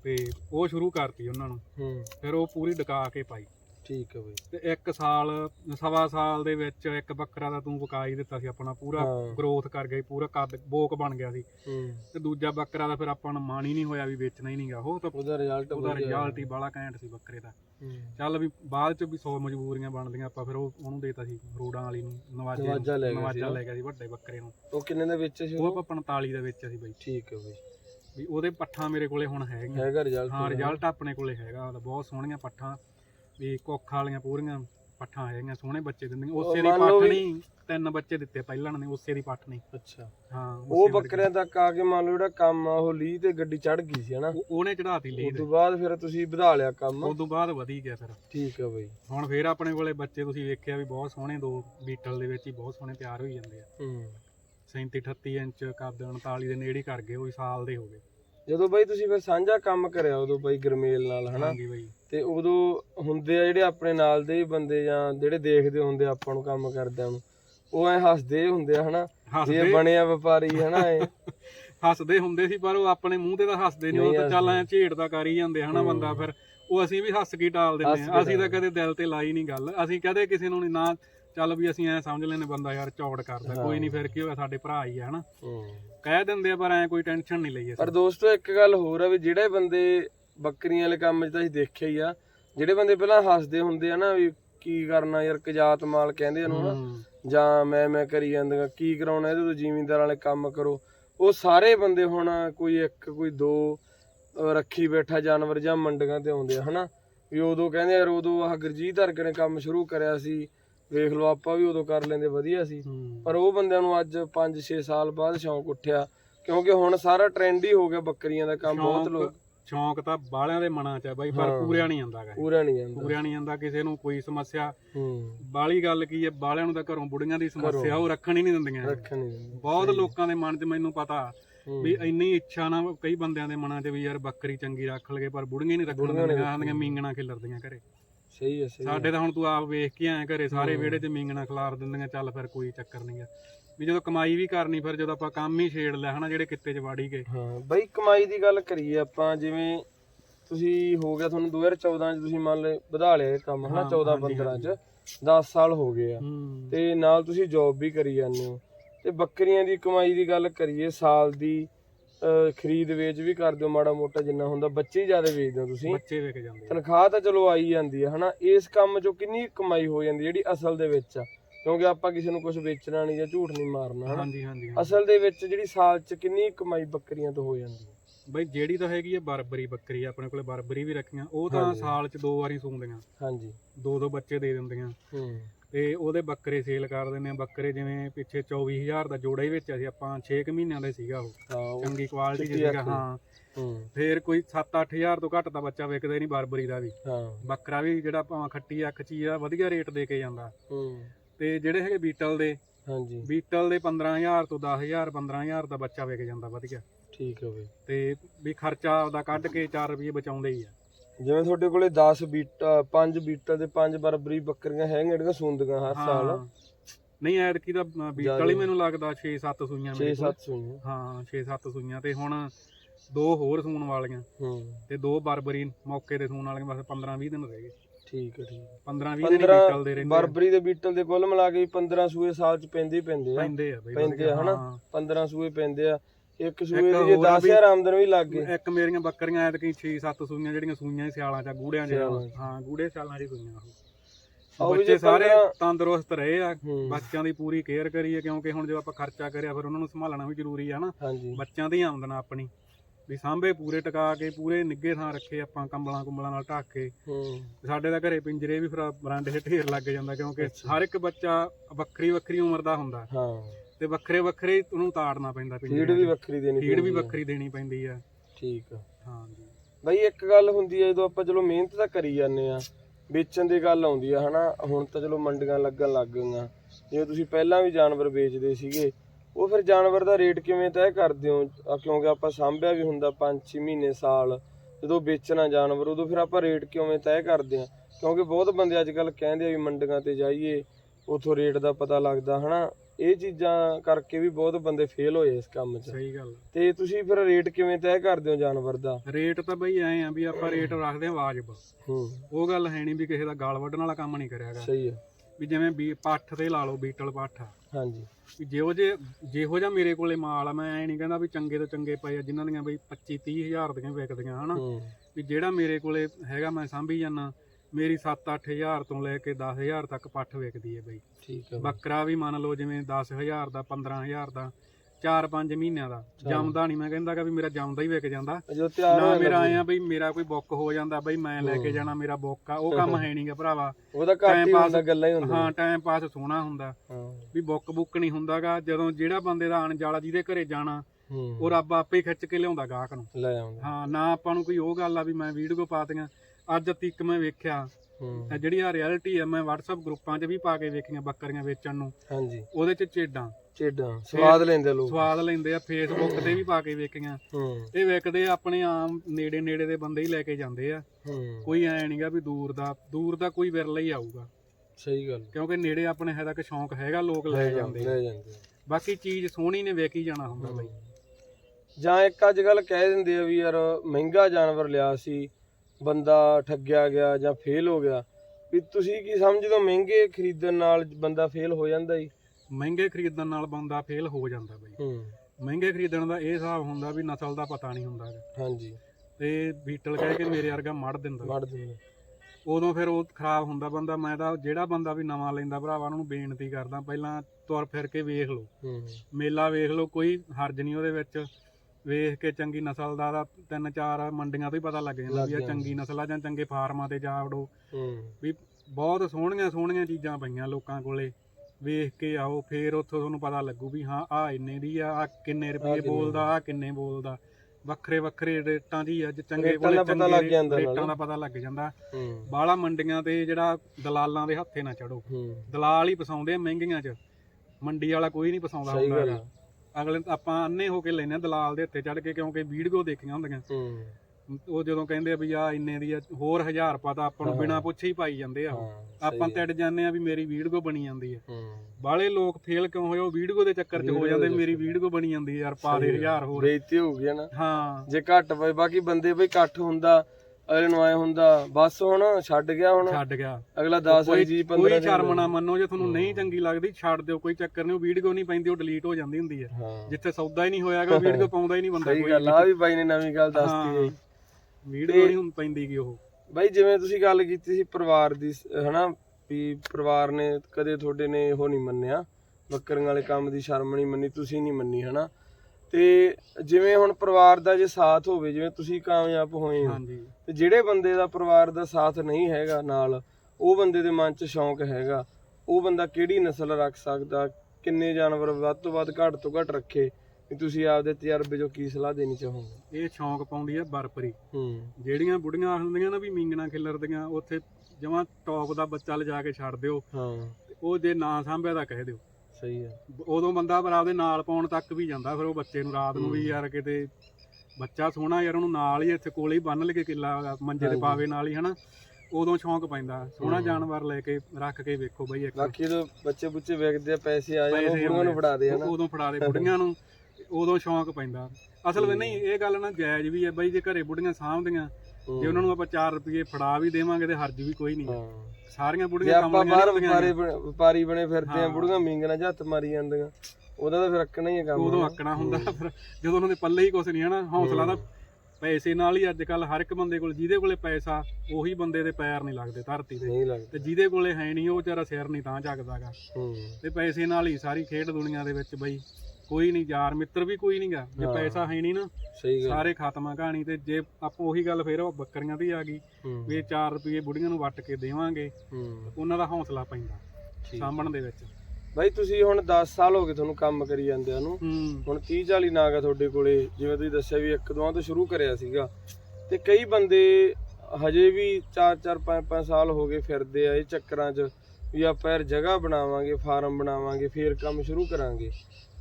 ਤੇ ਉਹ ਸ਼ੁਰੂ ਕਰਤੀ ਉਹਨਾਂ ਨੂੰ। ਹੂੰ। ਫਿਰ ਉਹ ਪੂਰੀ ਡਕਾ ਕੇ ਪਾਈ। ਠੀਕ ਹੈ ਬਾਈ। ਤੇ ਇੱਕ ਸਾਲ ਸਵਾ ਸਾਲ ਦੇ ਵਿੱਚ ਇੱਕ ਬੱਕਰਾ ਦਾ ਤੂੰ ਵਕਾ ਹੀ ਦਿੱਤਾ ਸੀ ਆਪਣਾ ਪੂਰਾ ਹਾਂ। ਗਰੋਥ ਕਰ ਗਿਆ ਸੀ, ਪੂਰਾ ਕੱਦ ਬੋਕ ਬਣ ਗਿਆ ਸੀ। ਹੂੰ। ਤੇ ਦੂਜਾ ਬੱਕਰਾ ਦਾ ਫਿਰ ਆਪਾਂ ਨੂੰ ਮਾਣ ਹੀ ਨਹੀਂ ਹੋਇਆ ਵੀ ਵੇਚਣਾ ਹੀ ਨਹੀਂਗਾ ਉਹ ਤਾਂ ਉਹਦਾ ਰਿਜ਼ਲਟ ਉਹਦਾ ਰਿਜ਼ਲਟ ਹੀ ਬਾਲਾ ਘੈਂਟ ਸੀ ਬੱਕਰੇ ਦਾ। ਚੱਲ ਵੀ ਬਾਅਦ ਚ ਵੀ 100 ਮਜਬੂਰੀਆਂ ਬਣਦੀਆਂ ਆਪਾਂ ਫਿਰ ਉਹ ਉਹਨੂੰ ਦੇਤਾ ਸੀ ਰੋਡਾਂ ਵਾਲੀ ਨੂੰ ਨਵਾਜੇ ਨੂੰ। ਨਵਾਜਾ ਲੈ ਗਿਆ ਸੀ ਨਵਾਜਾ ਉਹ। ਲੈ ਗਿਆ ਸੀ ਵੱਡੇ ਬੱਕਰੇ ਨੂੰ। ਉਹ ਕਿੰਨੇ ਦੇ ਵਿੱਚ ਸੀ ਉਹ ਉਹ ਆਪਾਂ 45 ਦੇ ਵਿੱਚ ਸੀ ਬਈ। ਠੀਕ ਹੈ ਬਾਈ। ਵੀ ਉਹਦੇ ਪੱਠਾਂ ਮੇਰੇ ਕੋਲੇ ਹੁਣ ਹੈਗੀਆਂ। ਹੈਗਾ ਰਿਜ਼ਲਟ ਹਾਂ ਰਿਜ਼ਲਟ ਆਪਣੇ ਕੋਲੇ ਹੈਗਾ ਉਹਦਾ ਬਹੁਤ ਸੋਹਣੀਆਂ ਪੱਠਾਂ। ਵੀ ਕੁੱਖ ਵਾਲੀਆਂ ਪੂਰੀਆਂ ਪੱਠਾਂ ਹੈਗੀਆਂ ਸੋਹਣੇ ਬੱਚੇ ਦਿੰਦੀਆਂ ਉਸੇ ਦੀ ਮੰਨ ਲਓ ਪੱਠ ਵੀ- ਨਹੀਂ ਤਿੰਨ ਬੱਚੇ ਦਿੱਤੇ ਪਹਿਲਾਂ ਨੇ ਉਸੇ ਦੀ ਪੱਠ ਨਹੀਂ। ਅੱਛਾ। ਹਾਂ ਉਹ ਉਸੇ ਬੱਕਰਿਆਂ ਤੱਕ ਆ ਕੇ ਮੰਨ ਲਓ ਜਿਹੜਾ ਕੰਮ ਆ ਉਹ ਲੀ ਤੇ ਗੱਡੀ ਚੜ ਗਈ ਸੀ ਹਨਾ? ਉਹ- ਉਹਨੇ ਚੜਾਤੀ ਲਈ ਉਸ ਤੋਂ ਬਾਅਦ ਫਿਰ ਤੁਸੀਂ ਵਧਾ ਲਿਆ ਕੰਮ। ਉਸ ਤੋਂ ਬਾਅਦ ਵਧੀ ਗਿਆ ਫਿਰ। ਠੀਕ ਹੈ ਬਾਈ। ਹੁਣ ਫੇਰ ਆਪਣੇ ਕੋਲੇ ਬੱਚੇ ਤੁਸੀਂ ਵੇਖਿਆ ਵੀ ਬਹੁਤ ਸੋਹਣੇ ਦੋ ਬੀਟਲ ਦੇ ਵਿੱਚ ਹੀ ਬਹੁਤ ਸੋਹਣੇ ਤਿਆਰ ਹੋਈ ਜਾਂਦੇ ਆ। ਹੂੰ। 37 38 ਇੰਚ ਕੱਦ 39 ਦੇ ਨੇੜੇ ਹੀ ਕਰ ਗਏ ਉਹ ਵੀ ਸਾਲ ਦੇ ਹੋ ਗਏ। ਜਦੋਂ ਬਾਈ ਤੁਸੀਂ ਫਿਰ ਸਾਂਝਾ ਕੰਮ ਕਰਿਆ ਉਦੋਂ ਬਾਈ ਗਰਮੇਲ ਨਾਲ ਹਨਾ? ਹਾਂਜੀ ਬਈ। ਤੇ ਉਦੋਂ ਹੁੰਦੇ ਆ ਜਿਹੜੇ ਆਪਣੇ ਨਾਲ ਦੇ ਬੰਦੇ ਜਾਂ ਜਿਹੜੇ ਦੇਖਦੇ ਹੁੰਦੇ ਆ ਆਪਾਂ ਨੂੰ ਕੰਮ ਕਰਦਿਆਂ ਨੂੰ ਉਹ ਐ ਹੱਸਦੇ ਹੁੰਦੇ ਆ ਹਨਾ? ਇਹ ਬਣਿਆ ਵਪਾਰੀ ਹਨਾ ਇਹ? (laughs) ਹੱਸਦੇ ਹੁੰਦੇ ਸੀ ਪਰ ਉਹ ਆਪਣੇ ਮੂੰਹ ਤੇ ਤਾਂ ਹੱਸਦੇ ਨਹੀਂ ਉਹ ਤਾਂ ਚੱਲ ਐ ਹੱਸਦੇ। ਝੇੜ ਤਾਂ ਕਰ ਹੀ ਜਾਂਦੇ ਹਨਾ। ਬੰਦਾ ਫਿਰ। ਉਹ ਅਸੀਂ ਵੀ ਹੱਸ ਕੇ ਟਾਲ ਦਿੰਦੇ ਆ। ਅਸੀਂ ਤਾਂ ਕਦੇ ਦਿਲ ਤੇ ਲਾਈ ਨਹੀਂ ਗੱਲ। ਅਸੀਂ ਕਦੇ ਕਿਸੇ ਨੂੰ ਨਹੀਂ ਨਾ ਚੱਲ ਵੀ ਅਸੀਂ ਐ ਸਮਝ ਲੈਨੇ ਬੰਦਾ ਯਾਰ ਚੌੜ ਕਰਦਾ ਕੋਈ ਨਹੀਂ ਫਿਰ ਕੀ ਹੋਇਆ ਸਾਡੇ ਭਰਾ ਹੀ ਆ ਹਨਾ? ਕਹਿ ਦਿੰਦੇ ਆ ਪਰ ਐ ਕੋਈ ਟੈਨਸ਼ਨ ਨਹੀਂ ਲਈ ਪਰ ਦੋਸਤੋ ਇੱਕ ਗੱਲ ਹੋਰ ਆ ਵੀ ਜਿਹੜੇ ਬੰਦੇ ਬੱਕਰੀਆਂ ਵਾਲੇ ਕੰਮ 'ਚ ਤਾਂ ਅਸੀਂ ਦੇਖਿਆ ਹੀ ਆ। ਜਿਹੜੇ ਬੰਦੇ ਪਹਿਲਾਂ ਹੱਸਦੇ ਹੁੰਦੇ ਆ ਨਾ ਵੀ ਕੀ ਕਰਨਾ ਯਾਰ ਕਜਾਤ ਮਾਲ ਕਹਿੰਦੇ ਇਹਨੂੰ ਨਾ। ਜਾਂ ਮੈਂ ਮੈਂ ਕਰੀ ਜਾਂਦੀਆਂ ਕੀ ਕਰਾਉਣਾ ਇਹਦੇ ਤੋਂ ਜ਼ਿਮੀਂਦਾਰ ਵਾਲੇ ਕੰਮ ਕਰੋ। ਉਹ ਸਾਰੇ ਬੰਦੇ ਹੁਣ ਕੋਈ ਇੱਕ ਕੋਈ ਦੋ ਰੱਖੀ ਬੈਠਾ ਜਾਨਵਰ ਜਾਂ ਮੰਡੀਆਂ ਤੇ ਆਉਂਦੇ ਆ ਹਨਾ। ਵੀ ਉਦੋਂ ਕਹਿੰਦੇ ਯਾਰ ਉਦੋਂ ਆਹ ਗੁਰਜੀਤ ਹਰਕ ਨੇ ਕੰਮ ਸ਼ੁਰੂ ਕਰਿਆ ਸੀ। ਵੇਖ ਲਓ ਆਪਾਂ ਵੀ ਉਦੋਂ ਕਰ ਲੈਂਦੇ ਵਧੀਆ ਸੀ। ਪਰ ਉਹ ਬੰਦਿਆਂ ਨੂੰ ਅੱਜ 5-6 ਸਾਲ ਬਾਅਦ ਸ਼ੌਂਕ ਉੱਠਿਆ। ਕਿਉਂਕਿ ਹੁਣ ਸਾਰਾ ਟ੍ਰੈਂਡ ਹੀ ਹੋ ਗਿਆ ਬੱਕਰੀਆਂ ਦਾ ਕੰਮ ਬਹੁਤ ਲੋਕ ਸ਼ੌਂਕ ਤਾਂ ਬਾਲਿਆਂ ਦੇ ਮਨਾਂ 'ਚ ਆ ਬਾਈ ਪਰ ਹਾਂ। ਪੂਰਿਆ ਨਹੀਂ ਜਾਂਦਾ ਗਾ। ਪੂਰਾ ਨਹੀਂ ਜਾਂਦਾ। ਪੂਰਿਆ ਨਹੀਂ ਜਾਂਦਾ ਕਿਸੇ ਨੂੰ ਕੋਈ ਸਮੱਸਿਆ। ਹੂੰ। ਬਾਲੀ ਗੱਲ ਕੀ ਹੈ ਬਾਲਿਆਂ ਨੂੰ ਤਾਂ ਘਰੋਂ ਬੁੜੀਆਂ ਦੀ ਸਮੱਸਿਆ ਉਹ ਰੱਖਣ ਹੀ ਨਹੀਂ ਦਿੰਦੀਆਂ। ਰੱਖਣ ਨਹੀਂ ਬਹੁਤ ਲੋਕਾਂ ਦੇ ਮਨ 'ਚ ਮੈਨੂੰ ਪਤਾ ਹੂੰ। ਵੀ ਇੰਨੀ ਇੱਛਾ ਨਾ ਕਈ ਬੰਦਿਆਂ ਦੇ ਮਨਾਂ 'ਚ ਵੀ ਯਾਰ ਬੱਕਰੀ ਚੰਗੀ ਰੱਖ ਲਗੇ ਪਰ ਬੁੜੀਆਂ ਨਹੀਂ ਰੱਖਣ ਦਿੰਦੀਆਂ ਆਂਦੀਆਂ ਮੀਂਗਣਾ ਖਿਲਰਦੀਆਂ ਘਰੇ। ਸਹੀ ਹੈ ਸਹੀ ਹੈ। ਸਾਡੇ ਤਾਂ ਹੁਣ ਤੂੰ ਆਪ ਵੇਖ ਕੇ ਆਇਆ ਘਰੇ ਸਾਰੇ ਵਿਹੜੇ 'ਚ ਮੀਂਗਣਾ ਖਿਲਾਰ ਦਿੰਦੀਆਂ ਚੱਲ ਫਿਰ ਕੋਈ ਚੱਕਰ ਨਹੀਂ ਆ। ਵੀ ਜਦੋਂ ਕਮਾਈ ਵੀ ਕਰਨੀ ਫਿਰ ਜਦੋਂ ਆਪਾਂ ਕੰਮ ਹੀ ਛੇੜ ਲਿਆ ਹਨਾ ਜਿਹੜੇ ਕਿੱਤੇ 'ਚ ਵਾੜੀ ਗਏ। ਹਾਂ ਬਈ ਕਮਾਈ ਦੀ ਗੱਲ ਕਰੀਏ ਆਪਾਂ ਜਿਵੇਂ ਤੁਸੀਂ ਹੋ ਗਿਆ ਤੁਹਾਨੂੰ 2014 ਚ ਤੁਸੀਂ ਮੰਨ ਲਓ ਵਧਾ ਲਿਆ ਇਹ ਕੰਮ ਹਨਾ ਹਾਂ, 14 ਹਾਂਜੀ, 15 ਚ 10 ਸਾਲ ਹੋ ਗਏ ਆ। ਤੇ ਨਾਲ ਤੁਸੀਂ ਜੌਬ ਵੀ ਕਰੀ ਜਾਂਦੇ ਹੋ। ਤੇ ਬੱਕਰੀਆਂ ਦੀ ਕਮਾਈ ਦੀ ਗੱਲ ਕਰੀਏ ਸਾਲ ਦੀ ਖਰੀਦ ਵੇਚ ਵੀ ਕਰਦੇ ਹੋ ਮਾੜਾ ਮੋਟਾ ਜਿੰਨਾ ਹੁੰਦਾ ਬੱਚੇ ਜ਼ਿਆਦਾ ਵੇਚਦੇ ਹੋ ਤੁਸੀਂ। ਬੱਚੇ ਵੇਖ ਜਾਂਦੇ। ਤਨਖਾਹ ਤਾਂ ਚਲੋ ਆਈ ਜਾਂਦੀ ਹੈ ਹਨਾ ਇਸ ਕੰਮ ਚੋਂ ਕਿੰਨੀ ਕਮਾਈ ਹੋ ਜਾਂਦੀ ਜਿਹੜੀ ਅਸਲ ਦੇ ਵਿੱਚ ਆ। ਕਿਉਂਕਿ ਆਪਾਂ ਕਿਸੇ ਨੂੰ ਕੁਝ ਵੇਚਣਾ ਨਹੀਂ ਜਾਂ ਝੂਠ ਨਹੀਂ ਮਾਰਨਾ ਹਨਾ? ਹਾਂਜੀ ਹਾਂਜੀ ਹਾਂਜੀ। ਅਸਲ ਦੇ ਵਿੱਚ ਜਿਹੜੀ ਸਾਲ ਚ ਕਿੰਨੀ ਕਮਾਈ ਬੱਕਰੀਆਂ ਤੋਂ ਹੋ ਜਾਂਦੀ ਹੈ? ਬਈ ਜਿਹੜੀ ਤਾਂ ਹੈਗੀ ਹੈ ਬਰਬਰੀ ਬੱਕਰੀ ਆਪਣੇ ਕੋਲੇ ਬਰਬਰੀ ਵੀ ਰੱਖੀਆਂ ਉਹ ਤਾਂ ਹਾਂਜੀ। ਸਾਲ 'ਚ ਦੋ ਵਾਰੀ ਸੂੰਦੀਆਂ। ਹਾਂਜੀ। ਦੋ ਦੋ ਬੱਚੇ ਦੇ ਦਿੰਦੀਆਂ। ਹੂੰ। ਤੇ ਉਹਦੇ ਬੱਕਰੇ ਸੇਲ ਕਰ ਦਿੰਦੇ ਆ। ਬੱਕਰੇ ਜਿਵੇਂ ਪਿੱਛੇ 24000 ਦਾ ਜੋੜਾ ਹੀ ਵੇਚਿਆ ਸੀ ਆਪਾਂ 6 ਕੁ ਮਹੀਨਿਆਂ ਦਾ ਸੀਗਾ ਉਹ। ਹਾਂ ਉਹ- ਚੰਗੀ ਕੁਆਲਿਟੀ ਚਿੱਟੀ ਸੀਗਾ ਅੱਖ। ਹਾਂ। ਹੂੰ। ਫੇਰ ਕੋਈ 7-8000 ਤੋਂ ਘੱਟ ਦਾ ਬੱਚਾ ਵਿਕਦਾ ਹੀ ਨਹੀਂ ਬਰਬਰੀ ਦਾ ਵੀ। ਹਾਂ। ਬੱਕਰਾ ਵੀ ਜਿਹੜਾ ਭਾਵੇਂ ਖੱਟੀ ਅੱਖ ਚੀ ਆ ਵਧੀਆ ਰੇਟ ਦੇ ਕੇ ਜਾਂਦਾ। ਹੂੰ। ਤੇ ਜਿਹੜੇ ਹੈਗੇ ਬੀਟਲ ਦੇ ਹਾਂਜੀ। ਬੀਟਲ ਦੇ 15000 ਤੋਂ 10000 15000 ਦਾ ਬੱਚਾ ਵਿਕ ਜਾਂਦਾ ਵਧੀਆ ਠੀਕ ਹੈ ਬਈ। ਤੇ ਵੀ ਖਰਚਾ ਆਪਦਾ ਕੱਢ ਕੇ 4 ਰੁਪਏ ਬਚਾਉਂਦੇ ਹੀ ਆ। ਜਿਵੇਂ ਤੁਹਾਡੇ ਕੋਲੇ 10 ਬੀਟਾ 5 ਬੀਟਾ ਤੇ 5 ਬਰਬਰੀ ਬੱਕਰੀਆਂ ਹੈਗੀਆਂ ਜਿਹੜੀਆਂ ਸੂੰਦੀਆਂ ਹਰ ਸਾਲ। ਨਹੀਂ ਐਤਕੀ ਤਾਂ ਅ, ਬੀਟਲ। ਹੀ ਮੈਨੂੰ ਲੱਗਦਾ 6-7 ਸੂਈਆਂ ਮੇਰੇ 6 ਕੋਲ 7 ਸੂਈਆਂ। ਹਾਂ 6-7 ਸੂਈਆਂ ਤੇ ਹੁਣ ਦੋ ਹੋਰ ਸੂਣ ਵਾਲੀਆਂ ਤੇ ਦੋ ਬਰਬਰੀ ਮੌਕੇ ਤੇ ਸੂਣ ਵਾਲੀਆਂ ਬਸ 15-20 ਦਿਨ ਰਹਿ ਗਏ। ਠੀਕ ਹੈ ਠੀਕ ਹੈ। 15-20 ਦਿਨ ਹੀ 15 ਬੀਟਲ ਦੇ ਰਹਿੰਦੇ ਆ। ਬਰਬਰੀ ਦੇ ਬੀਟਲ ਦੇ ਕੁੱਲ ਮਿਲਾ ਕੇ 15 ਸੂਏ ਸਾਲ ਚ ਪੈਂਦੇ ਹੀ ਪੈਂਦੇ ਆ। ਪੈਂਦੇ ਆ ਬਈ ਪੈਂਦੇ ਵਧੀਆ, ਆ ਹਨਾ? ਹਾਂ। 15 ਸੂਏ ਪੈਂਦੇ ਆ। ਇੱਕ ਸੂਏ ਦੀ ਜੇ ਹੋਰ ਆ 10000 ਆਮਦਨ ਵੀ ਲੱਗ ਗਏ। ਇੱਕ ਮੇਰੀਆਂ ਬੱਕਰੀਆਂ ਐਤਕੀ 6-7 ਸੂਈਆਂ ਜਿਹੜੀਆਂ ਸੂਈਆਂ ਹੀ ਸਿਆਲਾਂ ਚ ਆ, ਗੂੜਿਆਂ ਚ ਸਿਆਲਾਂ। ਹਾਂ ਗੂੜੇ ਸਿਆਲਾਂ ਚ ਹੀ ਸੂਈਆਂ ਉਹ। ਵੀ ਬੱਚੇ ਜੇ ਸਾਰੇ 15 ਤੰਦਰੁਸਤ ਰਹੇ ਆ। ਹੂੰ। ਬੱਚਿਆਂ ਦੀ ਪੂਰੀ ਕੇਅਰ ਕਰੀਏ ਕਿਉਂਕਿ ਹੁਣ ਜਦੋਂ ਆਪਾਂ ਖਰਚਾ ਕਰਿਆ ਫਿਰ ਉਹਨਾਂ ਨੂੰ ਸੰਭਾਲਣਾ ਵੀ ਜ਼ਰੂਰੀ ਆ ਨਾ ਹਾਂਜੀ। ਬੱਚਿਆਂ ਦੀ ਆਮਦਨ ਆਪਣੀ। ਵੀ ਸਾਂਭੇ ਪੂਰੇ ਟਿਕਾ ਕੇ ਪੂਰੇ ਨਿੱਗੇ ਥਾਂ ਰੱਖੇ ਆਪਾਂ ਕੰਬਲਾਂ ਕੁੰਬਲਾਂ ਨਾਲ ਢੱਕ ਕੇ। ਹੂੰ। ਸਾਡੇ ਦਾ ਘਰੇ ਪਿੰਜਰੇ ਵੀ ਫਿਰ ਬਰਾਂਡੇ 'ਚ ਢੇਰ ਲੱਗ ਜਾਂਦਾ ਕਿਉਂਕਿ ਹਰ ਇੱਕ ਬੱਚਾ ਵੱਖਰੀ ਵੱਖਰੀ ਉਮਰ ਦਾ ਹੁੰਦਾ। ਹਾਂ। ਤੇ ਵੱਖਰੇ ਵੱਖਰੇ ਉਹਨੂੰ ਤਾੜਨਾ ਪੈਂਦਾ ਫੀਡ ਪਿੰਜਰੇ ਵੀ 'ਚ। ਵੱਖਰੀ ਦੇਣੀ ਫੀਡ ਵੀ। ਵੱਖਰੀ ਦੇਣੀ ਪੈਂਦੀ ਆ। ਠੀਕ ਆ। ਹਾਂ ਜੀ ਬਈ ਇੱਕ ਗੱਲ ਹੁੰਦੀ ਹੈ ਜਦੋਂ ਆਪਾਂ ਚਲੋ ਮਿਹਨਤ ਤਾਂ ਕਰੀ ਜਾਂਦੇ ਆ ਵੇਚਣ ਦੀ ਗੱਲ ਆਉਂਦੀ ਆ ਹਨਾ? ਹੁਣ ਤਾਂ ਚਲੋ ਮੰਡੀਆਂ ਲੱਗਣ ਲੱਗ ਗਈਆਂ। ਜਿਵੇਂ ਤੁਸੀਂ ਪਹਿਲਾਂ ਵੀ ਜਾਨਵਰ ਵੇਚਦੇ ਸੀਗੇ ਉਹ ਫਿਰ ਜਾਨਵਰ ਦਾ ਰੇਟ ਕਿਵੇਂ ਤੈਅ ਕਰਦੇ ਹੋ? ਕਿਉਂਕਿ ਆਪਾਂ ਸਾਂਭਿਆ ਵੀ ਹੁੰਦਾ 5-6 ਮਹੀਨੇ ਸਾਲ। ਜਦੋਂ ਵੇਚਣਾ ਜਾਨਵਰ ਉਦੋਂ ਫਿਰ ਆਪਾਂ ਰੇਟ ਕਿਵੇਂ ਤੈਅ ਕਰਦੇ ਆ ਕਿਉਂਕਿ ਬਹੁਤ ਬੰਦੇ ਅੱਜ ਕੱਲ ਕਹਿੰਦੇ ਆ ਵੀ ਮੰਡੀਆਂ ਤੇ ਜਾਈਏ ਉਥੋਂ ਰੇਟ ਦਾ ਪਤਾ ਲੱਗਦਾ ਹਨਾ? ਇਹ ਚੀਜ਼ਾਂ ਕਰਕੇ ਵੀ ਬਹੁਤ ਬੰਦੇ ਫੇਲ ਹੋਏ ਇਸ ਕੰਮ 'ਚ। ਸਹੀ ਗੱਲ ਤੇ ਤੁਸੀਂ ਫਿਰ ਰੇਟ ਕਿਵੇਂ ਤੈਅ ਕਰਦੇ ਹੋ ਜਾਨਵਰ ਦਾ? ਰੇਟ ਤਾਂ ਬਈ ਐ ਆ ਵੀ ਆਪਾਂ ਰੇਟ ਰੱਖਦੇ ਆ ਵਾਜਬ ਹੂੰ। ਉਹ ਗੱਲ ਹੈ ਨਹੀਂ ਵੀ ਕਿਸੇ ਦਾ ਗਾਲ ਵੱਢਣ ਵਾਲਾ ਕੰਮ ਨਹੀਂ ਕਰਿਆਗਾ ਸਹੀ ਹੈ ਵੀ ਜਿਵੇਂ ਵੀ ਪੱਠ ਤੇ ਲਾ ਲਓ ਬੀਟਲ ਪੱਠ ਆ। ਹਾਂਜੀ। ਵੀ ਜਿਹੋ ਜੇ ਜਿਹੋ ਜਿਹਾ ਮੇਰੇ ਕੋਲੇ ਮਾਲ ਆ ਮੈਂ ਐ ਨਹੀਂ ਕਹਿੰਦਾ ਵੀ ਚੰਗੇ ਤੋਂ ਚੰਗੇ ਪਏ ਆ ਜਿਨ੍ਹਾਂ ਦੀਆਂ ਬਈ 25 30 ਹਜ਼ਾਰ ਦੀਆਂ ਵਿਕਦੀਆਂ ਹਨਾ? ਵੀ ਜਿਹੜਾ ਮੇਰੇ ਕੋਲੇ ਹੈਗਾ ਮੈਂ ਸਾਂਭੀ ਜਾਂਦਾ ਮੇਰੀ 7-8 ਹਜ਼ਾਰ ਤੋਂ ਲੈ ਕੇ 10 ਹਜ਼ਾਰ ਤੱਕ ਪੱਠ ਵਿਕਦੀ ਹੈ ਬਈ। ਠੀਕ ਹੈ ਬੱਕਰਾ ਵੀ ਮੰਨ ਲਓ ਜਿਵੇਂ 10 ਹਜ਼ਾਰ ਦਾ 15 ਹਜ਼ਾਰ ਦਾ 4-5 ਮਹੀਨਿਆਂ ਦਾ। ਜੰਮਦਾ ਨਹੀਂ ਮੈਂ ਕਹਿੰਦਾ ਕਿ ਵੀ ਮੇਰਾ ਜੰਮਦਾ ਹੀ ਵਿਕ ਜਾਂਦਾ। ਜਦੋਂ ਤਿਆਰ ਨਾ ਮੇਰਾ ਆਇਆ ਬਈ ਮੇਰਾ ਕੋਈ ਬੁੱਕ ਹੋ ਜਾਂਦਾ ਬਈ ਮੈਂ ਲੈ ਕੇ ਜਾਣਾ ਮੇਰਾ ਬੁੱਕ ਆ। ਉਹ ਕੰਮ ਹੈ ਨਹੀਂਗਾ ਭਰਾਵਾ। ਉਹਦਾ ਘੱਟ ਹੀ ਹੁੰਦਾ ਗੱਲਾਂ ਹੀ ਹੁੰਦੀਆਂ। ਹਾਂ ਟਾਈਮ ਪਾਸ ਸੋਹਣਾ ਹੁੰਦਾ। ਵੀ ਬੁੱਕ ਬੁੱਕ ਨਹੀਂ ਹੁੰਦਾਗਾ ਜਦੋਂ ਜਿਹੜਾ ਬੰਦੇ ਦਾ ਅਣਜਾਲਾ ਜਿਹਦੇ ਘਰੇ ਜਾਣਾ ਉਹ ਰੱਬ ਆਪੇ ਹੀ ਖਿੱਚ ਕੇ ਲਿਆਉਂਦਾ ਗਾਹਕ ਨੂੰ। ਲੈ ਆਉਂਦਾ। ਹਾਂ ਨਾ ਆਪਾਂ ਨੂੰ ਕੋਈ ਉਹ ਗੱਲ ਆ ਵੀ ਮੈਂ ਵੀਡੀਓ ਪਾਤੀਆਂ ਅੱਜ ਤੱਕ ਮੈਂ ਵੇਖਿਆ ਹੂੰ। ਜਿਹੜੀ ਆ ਰਿਐਲਿਟੀ ਆ ਮੈਂ WhatsApp ਗਰੁੱਪਾਂ 'ਚ ਵੀ ਪਾ ਕੇ ਵੇਖੀਆਂ ਬੱਕਰੀਆਂ ਵੇਚਣ ਨੂੰ। ਹਾਂਜੀ। ਉਹਦੇ 'ਚ ਚੇਡਾਂ। ਚੇਡਾਂ ਸਵਾਦ ਲੈਂਦੇ ਲੋਕ। ਸਵਾਦ ਲੈਂਦੇ ਆ ਫੇਸਬੁੱਕ ਤੇ ਵੀ ਪਾ ਕੇ ਵੇਖੀਆਂ। ਹੂੰ। ਇਹ ਵਿਕਦੇ ਆ ਆਪਣੇ ਆਮ ਨੇੜੇ ਨੇੜੇ ਦੇ ਬੰਦੇ ਹੀ ਲੈ ਕੇ ਜਾਂਦੇ ਆ। ਹੂੰ। ਕੋਈ ਐ ਨਹੀਂਗਾ ਵੀ ਦੂਰ ਦਾ ਦੂਰ ਦਾ ਕੋਈ ਵਿਰਲਾ ਹੀ ਆਊਗਾ। ਸਹੀ ਗੱਲ। ਕਿਉਂਕਿ ਨੇੜੇ ਆਪਣੇ ਹੈ ਕਿ ਸ਼ੌਂਕ ਹੈਗਾ ਲੋਕ ਲੈ ਜਾਂਦੇ ਲੈ ਜਾਂਦੇ। ਬਾਕੀ ਚੀਜ਼ ਸੋਹਣੀ ਨੇ ਵੇਖੀ ਜਾਣਾ ਹੁੰਦਾ ਬਈ। ਜਾਂ ਇੱਕ ਅੱਜ ਕੱਲ ਕਹਿ ਦਿੰਦੇ ਆ ਵੀ ਯਾਰ ਮਹਿੰਗਾ ਜਾਨਵਰ ਲਿਆ ਸੀ ਬੰਦਾ ਠੱਗਿਆ ਗਿਆ ਜਾਂ ਫੇਲ ਹੋ ਗਿਆ ਵੀ ਤੁਸੀਂ ਕੀ ਸਮਝਦੇ ਹੋ ਮਹਿੰਗੇ ਖਰੀਦਣ ਨਾਲ ਬੰਦਾ ਫੇਲ ਹੋ ਜਾਂਦਾ ਹੀ ਮਹਿੰਗੇ ਖਰੀਦਣ ਨਾਲ ਬੰਦਾ ਫੇਲ ਹੋ ਜਾਂਦਾ ਬਈ। ਹੂੰ। ਮਹਿੰਗੇ ਖਰੀਦਣ ਦਾ ਇਹ ਹਿਸਾਬ ਹੁੰਦਾ ਵੀ ਨਸਲ ਦਾ ਪਤਾ ਨਹੀਂ ਹੁੰਦਾ ਗਾ। ਹਾਂਜੀ। ਤੇ ਬੀਟਲ ਕਹਿ ਕੇ ਮੇਰੇ ਵਰਗਾ ਮੜ ਦਿੰਦਾ। ਵੜ ਦਿੰਦੇ। ਉਦੋਂ ਫਿਰ ਉਹ ਖਰਾਬ ਹੁੰਦਾ ਬੰਦਾ ਮੈਂ ਤਾਂ ਜਿਹੜਾ ਬੰਦਾ ਵੀ ਨਵਾਂ ਲੈਂਦਾ ਭਰਾਵਾ ਉਹਨਾਂ ਨੂੰ ਬੇਨਤੀ ਕਰਦਾ ਪਹਿਲਾਂ ਤੁਰ ਫਿਰ ਕੇ ਵੇਖ ਲਓ। ਹੂੰ। ਮੇਲਾ ਵੇਖ ਲਓ ਕੋਈ ਹਰਜ ਨਹੀਂ ਉਹਦੇ ਵਿੱਚ। ਵੇਖ ਕੇ ਚੰਗੀ ਨਸਲ ਦਾ ਤਾਂ ਤਿੰਨ ਚਾਰ ਮੰਡੀਆਂ ਤੋਂ ਹੀ ਪਤਾ ਲੱਗ ਜਾਂਦਾ ਵੀ ਇਹ। ਚੰਗੀ ਨਸਲ ਆ ਜਾਂ ਚੰਗੇ ਫਾਰਮਾਂ ਤੇ ਜਾ ਵੜੋ। ਵੀ ਬਹੁਤ ਸੋਹਣੀਆਂ ਸੋਹਣੀਆਂ ਚੀਜ਼ਾਂ ਪਈਆਂ ਲੋਕਾਂ ਕੋਲੇ। ਵੇਖ ਕੇ ਆਓ ਫੇਰ ਉੱਥੋਂ ਤੁਹਾਨੂੰ ਪਤਾ ਲੱਗੂ ਵੀ ਹਾਂ ਆ ਇੰਨੇ ਦੀ ਆ ਆ ਕਿੰਨੇ ਰੁਪਏ ਬੋਲਦਾ ਆ ਕਿੰਨੇ ਬੋਲਦਾ। ਵੱਖਰੇ ਵੱਖਰੇ ਰੇਟਾਂ ਦੀ ਅੱਜ ਚੰਗੇ ਕੋਲੇ ਚੰਗੇ ਲੱਗ ਜਾਂਦਾ ਰੇਟਾਂ। ਦਾ ਪਤਾ ਲੱਗ ਜਾਂਦਾ। ਹੂੰ। ਬਾਹਲਾ ਮੰਡੀਆਂ ਤੇ ਜਿਹੜਾ ਦਲਾਲਾਂ ਦੇ ਹੱਥੇ ਨਾ ਚੜੋ। ਦਲਾਲ ਹੀ ਪਸਾਉਂਦੇ ਆ ਮਹਿੰਗੀਆਂ 'ਚ। ਮੰਡੀ ਵਾਲਾ ਕੋਈ ਨਹੀਂ ਪਸਾਉਂਦਾ ਹੁੰਦਾ। ਅਗਲੇ ਆਪਾਂ ਅੰਨੇ ਹੋ ਕੇ ਲੈਨੇ ਆ ਦਲਾਲ ਦੇ ਹੱਥੇ ਚੜ ਕੇ ਕਿਉਂਕਿ ਵੀਡੀਓ ਦੇਖੀਆਂ ਹੁੰਦੀਆਂ। ਹੂੰ। ਉਹ ਜਦੋਂ ਕਹਿੰਦੇ ਆ ਵੀ ਆ ਇੰਨੇ ਦੀ ਆ ਹੋਰ ਹਜ਼ਾਰ ਪਤਾ ਆਪਾਂ ਨੂੰ। ਬਿਨਾ ਪੁੱਛੇ ਹੀ ਪਾਈ ਜਾਂਦੇ ਆ ਉਹ। ਹਾਂ ਆਪਾਂ। ਟਿੜ ਜਾਂਦੇ ਆ ਵੀ ਮੇਰੀ ਵੀਡੀਓ ਬਣੀ ਜਾਂਦੀ ਆ। ਹੂੰ। ਬਾਹਲੇ ਲੋਕ ਫੇਲ ਕਿਉਂ ਹੋਏ? ਉਹ ਵੀਡੀਓ ਦੇ ਚੱਕਰ 'ਚ ਹੋ Video ਜਾਂਦੇ ਦੇ ਮੇਰੀ ਵੀਡੀਓ ਬਣੀ ਜਾਂਦੀ ਆ ਯਾਰ ਪਾ ਦੇ ਸਹੀ ਹੋਰ। ਬੇਇੱਜ਼ਤੀ ਹੋ ਗਈ ਨਾ। ਹਾਂ। ਜੇ ਘੱਟ ਪਏ ਬਾਕੀ ਬੰਦੇ ਬਈ ਇਕੱਠ ਹੁੰਦਾ ਅਗਲੇ ਨੂੰ ਆਏ ਹੁੰਦਾ ਬਸ ਹੁਣ ਛੱਡ ਗਿਆ ਹੁਣ। ਛੱਡ ਗਿਆ। ਅਗਲਾ 10 ਕੋਈ ਜੀ 15 ਕੋਈ ਸ਼ਰਮ ਨਾ ਮੰਨੋ ਜੇ ਤੁਹਾਨੂੰ। ਨਹੀਂ ਚੰਗੀ ਲੱਗਦੀ ਛੱਡ ਦਿਓ ਕੋਈ ਚੱਕਰ ਨਹੀਂ ਉਹ ਵੀਡੀਓ ਨਹੀਂ ਪੈਂਦੀ ਉਹ ਡਿਲੀਟ ਹੋ ਜਾਂਦੀ ਹੁੰਦੀ ਹੈ। ਜਿੱਥੇ ਸੌਦਾ ਹੀ ਨਹੀਂ ਹੋਇਆਗਾ ਵੀਡੀਓ ਪਾਉਂਦਾ ਹੀ ਨਹੀਂ ਬੰਦਾ ਸਹੀ ਕੋਈ ਗੱਲ ਆ ਵੀ। ਬਾਈ ਨੇ ਨਵੀਂ ਗੱਲ ਦੱਸਤੀ ਹੈ। ਵੀਡੀਓ ਨਹੀਂ ਹੁਣ ਪੈਂਦੀ ਗੀ ਉਹ। ਬਾਈ ਜਿਵੇਂ ਤੁਸੀਂ ਗੱਲ ਕੀਤੀ ਸੀ ਪਰਿਵਾਰ ਦੀ ਹਨਾ ਵੀ ਪਰਿਵਾਰ ਨੇ ਕਦੇ ਤੁਹਾਡੇ ਨੇ ਉਹ ਨਹੀਂ ਮੰਨਿਆ। ਬੱਕਰੀਆਂ ਵਾਲੇ ਕੰਮ ਦੀ ਸ਼ਰਮ ਨਹੀਂ ਮੰਨੀ ਤੁਸੀਂ ਨਹੀਂ ਮੰਨੀ ਹਨਾ। ਤੇ ਜਿਵੇਂ ਹੁਣ ਪਰਿਵਾਰ ਦਾ ਜੇ ਸਾਥ ਹੋਵੇ ਜਿਵੇਂ ਤੁਸੀਂ ਕਾਮਯਾਬ ਹੋਏ ਹੋ ਹਾਂਜੀ। ਤੇ ਜਿਹੜੇ ਬੰਦੇ ਦਾ ਪਰਿਵਾਰ ਦਾ ਸਾਥ ਨਹੀਂ ਹੈਗਾ ਨਾਲ ਉਹ ਬੰਦੇ ਦੇ ਮਨ 'ਚ ਸ਼ੌਂਕ ਹੈਗਾ ਉਹ ਬੰਦਾ ਕਿਹੜੀ ਨਸਲ ਰੱਖ ਸਕਦਾ ਕਿੰਨੇ ਜਾਨਵਰ ਵੱਧ ਤੋਂ ਵੱਧ ਘੱਟ ਤੋਂ ਘੱਟ ਰੱਖੇ ਵੀ ਤੁਸੀਂ ਆਪਦੇ ਤਜਰਬੇ ਜੋ ਕੀ ਸਲਾਹ ਦੇਣੀ ਚਾਹੋਗੇ? ਇਹ ਸ਼ੌਂਕ ਪਾਉਂਦੀ ਹੈ ਬਰਪਰੀ ਹੂੰ। ਜਿਹੜੀਆਂ ਬੁੜੀਆਂ ਹੁੰਦੀਆਂ ਨਾ ਵੀ ਮੀਂਗਣਾ ਖਿਲਰਦੀਆਂ ਉੱਥੇ ਜਮਾਂ ਟੌਪ ਦਾ ਬੱਚਾ ਲਿਜਾ ਕੇ ਛੱਡ ਦਿਓ ਹਾਂ। ਉਹ ਜੇ ਨਾ ਸਾਂਭਿਆ ਤਾਂ ਕਹਿ ਦਿਓ। ਸਹੀ ਹੈ। ਉਦੋਂ ਬੰਦਾ ਪਰ ਆਪਦੇ ਨਾਲ ਪਾਉਣ ਤੱਕ ਵੀ ਜਾਂਦਾ ਫਿਰ ਉਹ ਬੱਚੇ ਨੂੰ ਰਾਤ ਨੂੰ ਵੀ ਯਾਰ ਕਿਤੇ ਬੱਚਾ ਸੋਹਣਾ ਯਾਰ ਉਹਨੂੰ ਨਾਲ ਹੀ ਇੱਥੇ ਕੋਲੇ ਹੀ ਬੰਨ ਲਗੇ ਕਿੱਲਾ ਮੰਜੇ ਤੇ। ਪਾਵੇ ਨਾਲ ਹੀ ਹਨਾ? ਉਦੋਂ ਸ਼ੌਂਕ ਪੈਂਦਾ। ਸੋਹਣਾ ਜਾਨਵਰ ਲੈ ਕੇ ਰੱਖ ਕੇ ਵੇਖੋ ਬਈ ਇੱਕ। ਬਾਕੀ ਜਦੋਂ ਬੱਚੇ ਬੁੱਚੇ ਵੇਖਦੇ ਆ ਪੈਸੇ ਆ ਜਾਣ ਉਹ ਪੈਸੇ ਬੁੜੀਆਂ ਨੂੰ ਫੜਾ ਦੇ ਹਨਾ? ਉਦੋਂ ਫੜਾ ਦੇ ਬੁੜੀਆਂ ਨੂੰ ਉਦੋਂ ਸ਼ੌਂਕ ਪੈਂਦਾ। ਅਸਲ ਵਿੱਚ ਨਹੀਂ ਇਹ ਗੱਲ ਨਾ ਜਾਇਜ਼ ਵੀ ਹੈ ਬਈ ਜੇ ਘਰੇ ਬੁੜੀਆਂ ਸਾਂਭਦੀਆਂ। ਜੇ ਉਹਨਾਂ ਨੂੰ ਆਪਾਂ 4 ਰੁਪਏ ਫੜਾ ਵੀ ਦੇਵਾਂਗੇ ਤੇ ਹਰਜ ਵੀ ਕੋਈ ਨਹੀਂ ਸਾਰੀਆਂ ਬੁੜੀਆਂ ਆਪਾਂ ਕੰਮ ਬਾਹਰ ਨਹੀਂ ਵਪਾਰੀ ਬਣ- ਵਪਾਰੀ ਬਣੇ ਫਿਰਦੇ ਆ। ਬੁੜੀਆਂ ਮੀਂਗਣਾ ਹੱਥ ਮਾਰੀ ਜਾਂਦੀਆਂ। ਉਹਦਾ ਤਾਂ ਫਿਰ ਰੱਖਣਾ ਹੀ ਹੈ ਕੰਮ ਉਦੋਂ। ਆਕਣਾ ਹੁੰਦਾ ਫਿਰ ਜਦੋਂ ਉਹਨਾਂ ਦੇ ਪੱਲੇ ਹੀ ਕੁਛ ਨਹੀਂ ਹਨਾ? ਹੌਸਲਾ ਤਾਂ ਪੈਸੇ ਨਾਲ ਹੀ ਅੱਜ ਕੱਲ ਹਰ ਇੱਕ ਬੰਦੇ ਕੋਲ ਜਿਹਦੇ ਕੋਲੇ ਪੈਸਾ ਉਹੀ ਬੰਦੇ ਦੇ ਪੈਰ ਨਹੀਂ ਲੱਗਦੇ ਧਰਤੀ ਤੇ। ਤੇ ਜਿਹਦੇ ਕੋਲੇ ਹੈ ਨਹੀਂ ਉਹ ਵਿਚਾਰਾ ਸਿਰ ਨਹੀਂ ਤਾਂ ਚੱਕਦਾਗਾ ਹੂੰ। ਤੇ ਪੈਸੇ ਨਾਲ ਹੀ ਸਾਰੀ ਖੇਡ ਦੁਨੀਆ ਦੇ ਵਿੱਚ ਬਈ। ਕੋਈ ਨਹੀਂ ਯਾਰ ਮਿੱਤਰ ਵੀ ਕੋਈ ਨਹੀਂਗਾ ਜੇ ਹਾਂ। ਪੈਸਾ ਹੈ ਨਹੀਂ ਨਾ ਸਹੀ ਗੱਲ। ਸਾਰੇ ਖਾਤਮਾ ਕਹਾਣੀ ਤੇ। ਜੇ ਆਪਾਂ ਉਹੀ ਗੱਲ ਫੇਰ ਉਹ ਬੱਕਰੀਆਂ ਦੀ ਆ ਗਈ ਹੂੰ। ਵੀ ਇਹ 4 ਰੁਪਏ ਬੁੜੀਆਂ ਨੂੰ ਵੱਟ ਕੇ ਦੇਵਾਂਗੇ ਹੂੰ। ਉਹਨਾਂ ਦਾ ਹੌਸਲਾ ਪੈਂਦਾ ਠੀਕ। ਸਾਂਭਣ ਦੇ ਵਿੱਚ। ਬਾਈ ਤੁਸੀਂ ਹੁਣ 10 ਸਾਲ ਹੋ ਗਏ ਤੁਹਾਨੂੰ ਕੰਮ ਕਰੀ ਜਾਂਦਿਆਂ ਨੂੰ। ਹੂੰ। ਹੁਣ 30 40 ਨਾਗ ਆ ਤੁਹਾਡੇ ਕੋਲੇ ਜਿਵੇਂ ਤੁਸੀਂ ਦੱਸਿਆ ਵੀ ਇੱਕ ਦੋਆਂ ਤੋਂ ਸ਼ੁਰੂ ਕਰਿਆ ਸੀਗਾ। ਤੇ ਕਈ ਬੰਦੇ ਹਜੇ ਵੀ 4 4 5 5 ਸਾਲ ਹੋ ਗਏ ਫਿਰਦੇ ਆ ਇਹ ਚੱਕਰਾਂ 'ਚ ਵੀ ਆਪਾਂ ਯਾਰ ਜਗ੍ਹਾ ਬਣਾਵਾਂਗੇ ਫਾਰਮ ਬਣਾਵਾਂਗੇ ਫੇਰ ਕੰਮ ਸ਼ੁਰੂ ਕਰਾਂਗੇ।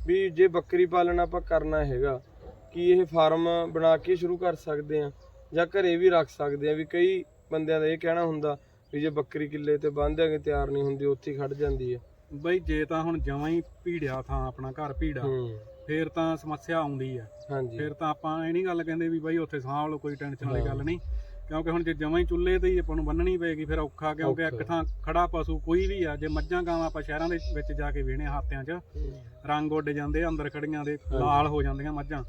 ਵੀ ਜੇ ਬੱਕਰੀ ਪਾਲਣ ਆਪਾਂ ਕਰਨਾ ਹੈਗਾ ਕੀ ਇਹ ਫਾਰਮ ਬਣਾ ਕੇ ਸ਼ੁਰੂ ਕਰ ਸਕਦੇ ਆ ਜਾਂ ਘਰੇ ਵੀ ਰੱਖ ਸਕਦੇ ਆ ਵੀ ਕਈ ਬੰਦਿਆਂ ਦਾ ਇਹ ਕਹਿਣਾ ਹੁੰਦਾ ਵੀ ਜੇ ਬੱਕਰੀ ਕਿੱਲੇ ਤੇ ਬੰਨ੍ਹਿਆਂਗੇ ਤਿਆਰ ਨਹੀਂ ਹੁੰਦੀ ਉੱਥੇ ਹੀ ਖੜ ਜਾਂਦੀ ਆ ਬਈ ਜੇ ਤਾਂ ਹੁਣ ਜਮਾਂ ਹੀ ਭੀੜਿਆ ਥਾਂ ਆਪਣਾ ਘਰ ਭੀੜਾ ਹੂੰ। ਫੇਰ ਤਾਂ ਸਮੱਸਿਆ ਆਉਂਦੀ ਆ ਹਾਂਜੀ। ਫਿਰ ਤਾਂ ਆਪਾਂ ਇਹ ਨਹੀਂ ਗੱਲ ਕਹਿੰਦੇ ਵੀ ਬਾਈ ਉੱਥੇ ਸਾਂਭ ਲਓ ਕੋਈ ਟੈਨਸ਼ਨ ਵਾਲੀ ਗੱਲ ਨਹੀਂ। ਕਿਉਂਕਿ ਹੁਣ ਜੇ ਜਮਾਂ ਹੀ ਚੁੱਲ੍ਹੇ ਤੇ ਹੀ ਆਪਾਂ ਨੂੰ ਬੰਨਣੀ ਪਏਗੀ ਫਿਰ ਔਖਾ ਕਿਉਂਕਿ ਇੱਕ। ਥਾਂ ਖੜਾ ਪਸ਼ੂ ਕੋਈ ਵੀ ਆ ਜੇ ਮੱਝਾਂ ਗਾਵਾਂ ਆਪਾਂ ਸ਼ਹਿਰਾਂ ਦੇ ਵਿੱਚ ਜਾ ਕੇ ਵੇਹਣੇ ਹਾਤਿਆਂ 'ਚ ਰੰਗ ਉੱਡ ਜਾਂਦੇ ਆ, ਅੰਦਰ ਖੜੀਆਂ ਦੇ ਲਾਲ ਹੋ ਜਾਂਦੀਆਂ ਮੱਝਾਂ।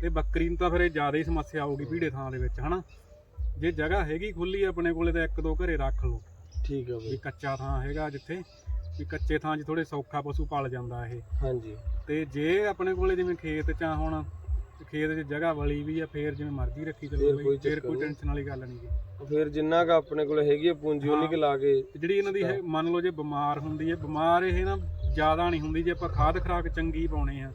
ਤੇ ਬੱਕਰੀ ਨੂੰ ਤਾਂ ਫਿਰ ਇਹ ਜ਼ਿਆਦਾ ਹੀ ਸਮੱਸਿਆ ਆਊਗੀ ਭੀੜੇ ਥਾਂ ਦੇ ਵਿੱਚ ਹਨਾ? ਜੇ ਜਗ੍ਹਾ ਹੈਗੀ ਖੁੱਲੀ ਆਪਣੇ ਕੋਲੇ ਤਾਂ ਇੱਕ ਦੋ ਘਰੇ ਰੱਖ ਲਓ। ਠੀਕ ਆ ਵੀ ਬਈ। ਕੱਚਾ ਥਾਂ ਹੈਗਾ ਜਿੱਥੇ ਵੀ ਕੱਚੇ ਥਾਂ 'ਚ ਥੋੜੇ ਸੌਖਾ ਪਸ਼ੂ ਪਾਲ ਜਾਂਦਾ ਇਹ। ਹਾਂਜੀ। ਤੇ ਜੇ ਆਪਣੇ ਕੋਲੇ ਜਿਵੇਂ ਖੇਤ ਚ ਆ ਹੁਣ ਖੇਤ 'ਚ ਜਗ੍ਹਾ ਵਲੀ ਵੀ ਆ ਫੇਰ ਜਿਵੇਂ ਮਰਜ਼ੀ ਰੱਖੀ ਚੱਲੋ ਕੋਈ ਬਈ ਫੇਰ ਕੋਈ। ਟੈਨਸ਼ਨ ਵਾਲੀ ਗੱਲ ਨਹੀਂ ਗੀ। ਫਿਰ ਜਿੰਨਾ ਕ ਆਪਣੇ ਕੋਲ ਹੈਗੀ ਆ ਪੂੰਜੀ ਉਹਨੀ ਕਿ ਲਾ ਕੇ ਤੇ ਜਿਹੜੀ ਇਹਨਾਂ ਦੀ ਮੰਨ ਲਓ ਜੇ ਬਿਮਾਰ ਹੁੰਦੀ ਹੈ ਬਿਮਾਰ ਇਹ ਨਾ ਜ਼ਿਆਦਾ ਨਹੀਂ ਹੁੰਦੀ ਜੇ ਆਪਾਂ ਖਾਦ ਖਰਾਕ ਚੰਗੀ ਪਾਉਣੇ ਆ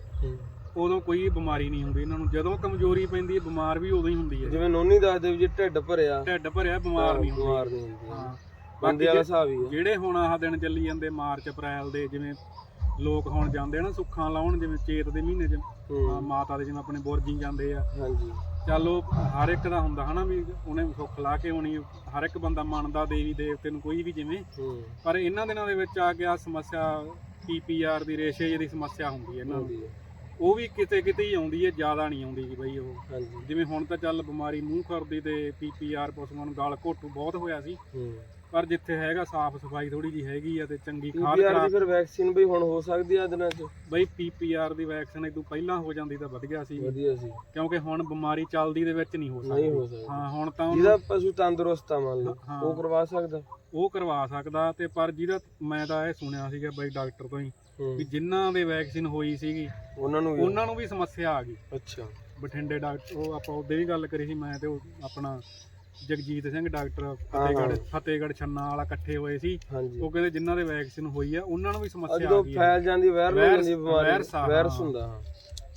ਉਦੋਂ ਕੋਈ ਬਿਮਾਰੀ ਨਹੀਂ ਹੁੰਦੀ ਇਹਨਾਂ ਨੂੰ। ਜਦੋਂ ਕਮਜ਼ੋਰੀ ਪੈਂਦੀ ਹੈ ਬਿਮਾਰ ਵੀ ਉਦੋਂ ਹੀ ਹੁੰਦੀ ਹੈ। ਜਿਵੇਂ ਨੋਨੀ ਦੱਸਦੇ ਵੀ ਜੇ ਢਿੱਡ ਭਰਿਆ ਢਿੱਡ ਭਰਿਆ ਬਿਮਾਰ ਨਹੀਂ ਹੁੰਦੀ। ਬਿਮਾਰ ਨਹੀਂ ਹੁੰਦੀ। ਹਾਂ। ਬੰਦੇ ਵਾਲਾ ਹਿਸਾਬ ਹੀ ਆ। ਜਿਹੜੇ ਹੁਣ ਆਹ ਦਿਨ ਚੱਲੀ ਜਾਂਦੇ ਮਾਰਚ ਅਪ੍ਰੈਲ ਦੇ ਜਿਵੇਂ ਲੋਕ ਹੁਣ ਜਾਂਦੇ ਆ ਨਾ ਸੁੱਖਾਂ ਲਾਉਣ ਜਿਵੇਂ ਚੇਤ ਦੇ ਮਹੀਨੇ 'ਚ ਹੂੰ, ਮਾਤਾ ਦੇ ਜਿਵੇਂ ਆਪਣੇ ਬੁਰਜੀ ਜਾਂਦੇ ਆ। ਹਾਂਜੀ। ਚੱਲ ਉਹ ਹਰ ਇੱਕ ਦਾ ਹੁੰਦਾ ਹਨਾ ਵੀ ਉਹਨੇ ਸੁੱਖ ਲਾ ਕੇ ਹੋਣੀ ਹਰ ਇੱਕ ਬੰਦਾ ਮੰਨਦਾ ਦੇਵੀ ਦੇਵਤੇ ਨੂੰ ਕੋਈ ਵੀ ਜਿਵੇਂ। ਹੂੰ। ਪਰ ਇਹਨਾਂ ਦਿਨਾਂ ਦੇ ਵਿੱਚ ਆ ਕੇ ਆ ਸਮੱਸਿਆ ਪੀਪੀਆਰ ਦੀ ਰੇਸ਼ੇ ਦੀ ਸਮੱਸਿਆ ਹੁੰਦੀ ਹੈ ਇਹਨਾਂ ਨੂੰ। ਹੁੰਦੀ ਉਹ ਵੀ ਕਿਤੇ ਕਿਤੇ ਹੀ ਆਉਂਦੀ ਹੈ ਜ਼ਿਆਦਾ ਨਹੀਂ ਆਉਂਦੀ ਜੀ ਬਈ ਉਹ। ਹਾਂਜੀ। ਜਿਵੇਂ ਹੁਣ ਤਾਂ ਚੱਲ ਬਿਮਾਰੀ ਮੂੰਹ ਖੁਰਦੀ ਤੇ ਪੀਪੀਆਰ ਪਸ਼ੂਆਂ ਨੂੰ ਗਲ ਘੋਟੂ ਬਹੁਤ ਹੋਇਆ ਸੀ। ਹੂੰ। ਪਰ ਜਿੱਥੇ ਹੈਗਾ ਸਾਫ਼ ਸਫ਼ਾਈ ਥੋੜੀ ਜੀ ਹੈਗੀ ਆ ਤੇ ਚੰਗੀ ਖਾਦ ਪੀਪੀਆਰ ਦੀ ਫਿਰ ਵੈਕਸੀਨ ਵੀ ਹੁਣ ਹੋ ਸਕਦੀ ਆ ਦਿਨਾਂ ਚ? ਬਈ ਪੀਪੀਆਰ ਦੀ ਵੈਕਸੀਨ ਇਹ ਤੋਂ ਪਹਿਲਾਂ ਹੋ ਜਾਂਦੀ ਤਾਂ ਵਧੀਆ ਸੀ। ਵਧੀਆ ਸੀ। ਕਿਉਂਕਿ ਹੁਣ ਬਿਮਾਰੀ ਚੱਲਦੀ ਦੇ ਵਿੱਚ ਨਹੀਂ ਹੋ ਨਹੀਂ ਸਕਦੀ। ਹੋ ਸਕਦੀ। ਹਾਂ ਹੁਣ ਤਾਂ ਉਹਨੂੰ ਜਿਹਦਾ ਪਸ਼ੂ ਤੰਦਰੁਸਤ ਆ ਮੰਨ ਲਓ ਹਾਂ। ਉਹ ਕਰਵਾ ਸਕਦਾ? ਉਹ ਕਰਵਾ ਸਕਦਾ ਤੇ ਪਰ ਜਿਹਦਾ ਮੈਂ ਤਾਂ ਇਹ ਸੁਣਿਆ ਸੀਗਾ ਬਈ ਡਾਕਟਰ ਤੋਂ ਹੀ ਹੂੰ। ਵੀ ਜਿਨ੍ਹਾਂ ਦੇ ਵੈਕਸੀਨ ਹੋਈ ਸੀਗੀ ਉਹਨਾਂ ਨੂੰ ਵੀ ਉਹਨਾਂ ਨੂੰ ਵੀ ਸਮੱਸਿਆ ਆ ਗਈ। ਅੱਛਾ। ਬਠਿੰਡੇ ਡਾਕਟਰ ਉਹ ਆਪਾਂ ਉਹਦੇ ਵੀ ਗੱਲ ਕਰੀ ਸੀ ਮੈਂ ਤੇ ਉਹ ਆਪਣਾ ਜਗਜੀਤ ਸਿੰਘ ਡਾਕਟਰ ਫਤਿਹਗੜ੍ਹ ਫਤਿਹਗੜ੍ਹ ਛੰਨਾ ਵਾਲਾ ਇਕੱਠੇ ਹੋਏ ਸੀ। ਉਹ ਕਹਿੰਦੇ ਜਿਨ੍ਹਾਂ ਦੇ ਵੈਕਸੀਨ ਹੋਈ ਆ ਉਹਨਾਂ ਨੂੰ ਵੀ ਸਮੱਸਿਆ ਆ ਜਦੋਂ ਗਈ ਹੈ ਫੈਲ ਜਾਂਦੀ ਵਾਇਰਲ ਹੋ ਜਾਂਦੀ ਬਿਮਾਰੀ ਵਾਇਰਸ। ਹੁੰਦਾ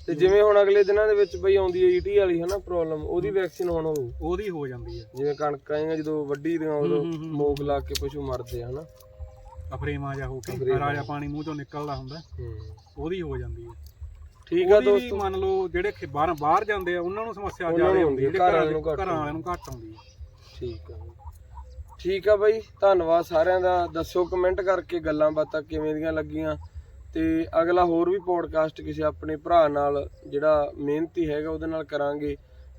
ਤੇ ਜਿਵੇਂ ਹੁਣ ਅਗਲੇ ਦਿਨਾਂ ਦੇ ਵਿੱਚ ਬਈ ਆਉਂਦੀ ਹੈ ਈਟੀ ਵਾਲੀ ਹਨਾ ਪ੍ਰੋਬਲਮ ਉਹਦੀ ਵੈਕਸੀਨ ਹੁਣ ਹੋਊ। ਉਹਦੀ ਹੋ ਜਾਂਦੀ ਹੈ ਜਿਵੇਂ ਕਣਕਾਂ ਆਈਆਂ ਜਦੋਂ ਵੱਡੀ ਦੀਆਂ ਉਦੋਂ। ਮੋਕ ਲਾ ਕੇ ਪਸ਼ੂ ਮਰਦੇ ਹਨਾ। ਅਫਰੇਮਾ ਜਾਂ ਹੋ ਕੇ। ਰਾਜਾ ਪਾਣੀ ਮੂੰਹ ਚੋਂ ਨਿਕਲਦਾ ਹੁੰਦਾ। ਉਹਦੀ ਹੋ ਜਾਂਦੀ ਹੈ ਠੀਕ ਆ ਦੋਸਤੋ। ਮੰਨ ਲਓ ਜਿਹੜੇ ਬਾਹਰ ਬਾਹਰ ਜਾਂਦੇ ਆ ਉਹਨਾਂ ਨੂੰ ਸਮੱਸਿਆ ਜ਼ਿਆਦਾ ਹੁੰਦੀ ਹੈ ਘਰਾਂ ਵਾਲਿਆਂ ਨੂੰ ਘੱਟ ਆਉਂਦੀ ਹੈ ਠੀਕ ਆ ਠੀਕ ਆ ਬਾਈ, ਧੰਨਵਾਦ ਸਾਰਿਆਂ ਦਾ। ਦੱਸੋ ਕਮੈਂਟ ਕਰਕੇ ਗੱਲਾਂ ਬਾਤਾਂ ਕਿਵੇਂ ਦੀਆਂ ਲੱਗੀਆਂ। ਤੇ ਅਗਲਾ ਹੋਰ ਵੀ ਪੋਡਕਾਸਟ ਕਿਸੇ ਆਪਣੇ ਭਰਾ ਨਾਲ ਜਿਹੜਾ ਮਿਹਨਤੀ ਹੈਗਾ ਉਹਦੇ ਨਾਲ ਕਰਾਂਗੇ।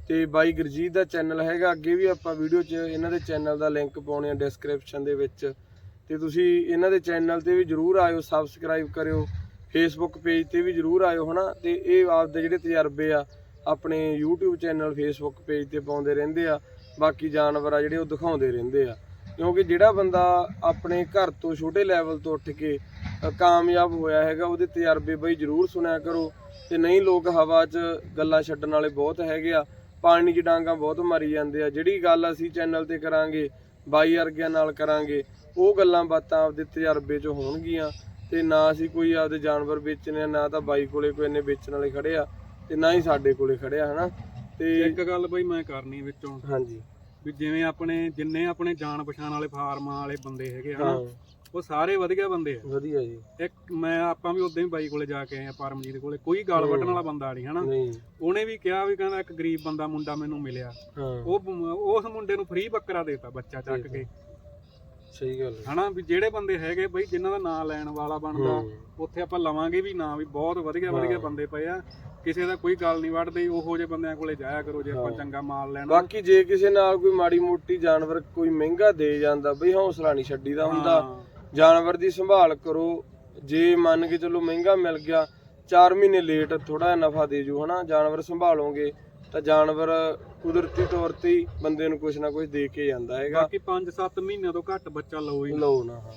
ਤੇ ਬਾਈ ਗੁਰਜੀਤ ਦਾ ਚੈਨਲ ਹੈਗਾ, ਅੱਗੇ ਵੀ ਆਪਾਂ ਵੀਡੀਓ 'ਚ ਇਹਨਾਂ ਦੇ ਚੈਨਲ ਦਾ ਲਿੰਕ ਪਾਉਣੇ ਆ ਡਿਸਕ੍ਰਿਪਸ਼ਨ ਦੇ ਵਿੱਚ। ਤੇ ਤੁਸੀਂ ਇਹਨਾਂ ਦੇ ਚੈਨਲ ਤੇ ਵੀ ਜਰੂਰ ਆਇਓ ਸਬਸਕ੍ਰਾਈਬ ਕਰਿਓ। ਫੇਸਬੁੱਕ ਪੇਜ ਤੇ ਵੀ ਜਰੂਰ ਆਇਓ, ਹਨਾ? ਤੇ ਇਹ ਆਪਦੇ ਜਿਹੜੇ ਤਜਰਬੇ ਆ, ਆਪਣੇ YouTube ਚੈਨਲ ਫੇਸਬੁੱਕ ਪੇਜ ਤੇ ਪਾਉਂਦੇ ਰਹਿੰਦੇ ਆ। ਬਾਕੀ ਜਾਨਵਰ ਆ ਜਿਹੜੇ ਉਹ ਦਿਖਾਉਂਦੇ ਰਹਿੰਦੇ ਆ। ਕਿਉਂਕਿ ਜਿਹੜਾ ਬੰਦਾ ਆਪਣੇ ਘਰ ਤੋਂ ਛੋਟੇ ਲੈਵਲ ਤੋਂ ਉੱਠ ਕੇ ਕਾਮਯਾਬ ਹੋਇਆ ਹੈਗਾ, ਉਹਦੇ ਤਜਰਬੇ ਬਈ ਜਰੂਰ ਸੁਣਿਆ ਕਰੋ। ਤੇ ਨਹੀਂ ਲੋਕ ਹਵਾ 'ਚ ਗੱਲਾਂ ਛੱਡਣ ਵਾਲੇ ਬਹੁਤ ਹੈਗੇ ਆ। ਪਾਣੀ 'ਚ ਡਾਂਗਾ ਬਹੁਤ ਮਾਰੀ ਜਾਂਦੇ ਆ। ਜਿਹੜੀ ਗੱਲ ਅਸੀਂ ਚੈਨਲ ਤੇ ਕਰਾਂਗੇ, ਬਾਈ ਵਰਗਿਆਂ ਨਾਲ ਕਰਾਂਗੇ, ਉਹ ਗੱਲਾਂ ਬਾਤਾਂ ਆਪਦੇ ਤਜਰਬੇ 'ਚ ਹੋਣਗੀਆਂ। ਤੇ ਨਾ ਅਸੀਂ ਕੋਈ ਆਪਦੇ ਜਾਨਵਰ ਵੇਚਣੇ ਆ, ਨਾ ਤਾਂ ਬਾਈ ਕੋਲੇ ਕੋਈ ਇੰਨੇ ਵੇਚਣ ਵਾਲੇ ਖੜੇ ਆ, ਤੇ ਨਾ ਹੀ ਸਾਡੇ ਕੋਲੇ ਖੜੇ ਆ ਹਨਾ? ਤੇ ਇੱਕ ਗੱਲ ਬਈ ਮੈਂ ਕਰਨੀ ਵਿੱਚੋਂ ਹਾਂਜੀ। ਵੀ ਜਿਵੇਂ ਆਪਣੇ ਜਿੰਨੇ ਆਪਣੇ ਜਾਣ ਪਛਾਣ ਵਾਲੇ ਫਾਰਮਾਂ ਵਾਲੇ ਬੰਦੇ ਹੈਗੇ ਹਾਂ। ਹਨ ਉਹ ਸਾਰੇ ਵਧੀਆ ਬੰਦੇ ਆ। ਵਧੀਆ ਜੀ। ਇੱਕ ਮੈਂ ਆਪਾਂ ਵੀ ਉਦੋਂ ਹੀ ਬਾਈ ਕੋਲੇ ਜਾ ਕੇ ਆਏ ਆ ਪਰਮਜੀਤ ਕੋਲੇ ਕੋਈ ਗਾਲ ਵੱਢਣ ਵਾਲਾ ਬੰਦਾ ਨਹੀਂ ਹਨਾ? ਨਹੀਂ। ਉਹਨੇ ਵੀ ਕਿਹਾ ਵੀ ਕਹਿੰਦਾ ਇੱਕ ਗਰੀਬ ਬੰਦਾ ਮੁੰਡਾ ਮੈਨੂੰ ਮਿਲਿਆ। ਹਾਂ। ਉਹ ਉਸ ਮੁੰਡੇ ਨੂੰ ਫ੍ਰੀ ਬੱਕਰਾ ਦੇਤਾ ਬੱਚਾ ਚੱਕ ਕੇ। ਸਹੀ ਗੱਲ ਹੈ ਹਨਾ? ਵੀ ਜਿਹੜੇ ਬੰਦੇ ਹੈਗੇ ਬਈ ਜਿਨ੍ਹਾਂ ਦਾ ਨਾਂ ਲੈਣ ਵਾਲਾ ਬਣਦਾ ਹੂੰ। ਉੱਥੇ ਆਪਾਂ ਲਵਾਂਗੇ ਵੀ ਨਾਂ ਵੀ ਬਹੁਤ ਵਧੀਆ ਵਧੀਆ ਬੰਦੇ ਪਏ ਆ। ਕਿਸੇ ਦਾ ਕੋਈ ਗੱਲ ਨਹੀਂ ਵੱਢਦੇ ਉਹੋ ਜਿਹੇ ਬੰਦਿਆਂ ਕੋਲੇ ਜਾਇਆ ਕਰੋ ਜੇ ਆਪਾਂ ਚੰਗਾ ਮਾਲ ਲੈਣਾ। ਬਾਕੀ ਜੇ ਕਿਸੇ ਨਾਲ ਕੋਈ ਮਾੜੀ ਮੋਟੀ ਜਾਨਵਰ ਕੋਈ ਮਹਿੰਗਾ ਦੇ ਜਾਂਦਾ ਬਈ ਹੌਸਲਾ ਨਹੀਂ ਛੱਡੀਦਾ ਹੁੰਦਾ। ਜਾਨਵਰ ਦੀ ਸੰਭਾਲ ਕਰੋ। ਜੇ ਮੰਨ ਕੇ ਚੱਲੋ ਮਹਿੰਗਾ ਮਿਲ ਗਿਆ 4 ਮਹੀਨੇ ਲੇਟ ਥੋੜਾ ਨਫਾ ਦੇ ਜੂ ਹਨਾ? ਜਾਨਵਰ ਸੰਭਾਲੋਗੇ ਤਾਂ ਜਾਨਵਰ ਕੁਦਰਤੀ ਤੌਰ ਤੇ ਹੀ ਬੰਦੇ ਨੂੰ ਕੁਝ ਨਾ ਕੁਝ ਦੇ ਕੇ ਜਾਂਦਾ ਹੈਗਾ। ਬਾਕੀ 5-7 ਮਹੀਨਿਆਂ ਤੋਂ ਘੱਟ ਬੱਚਾ ਲਓ ਹੀ ਨਾ। ਲਓ ਨਾ ਹਾਂ।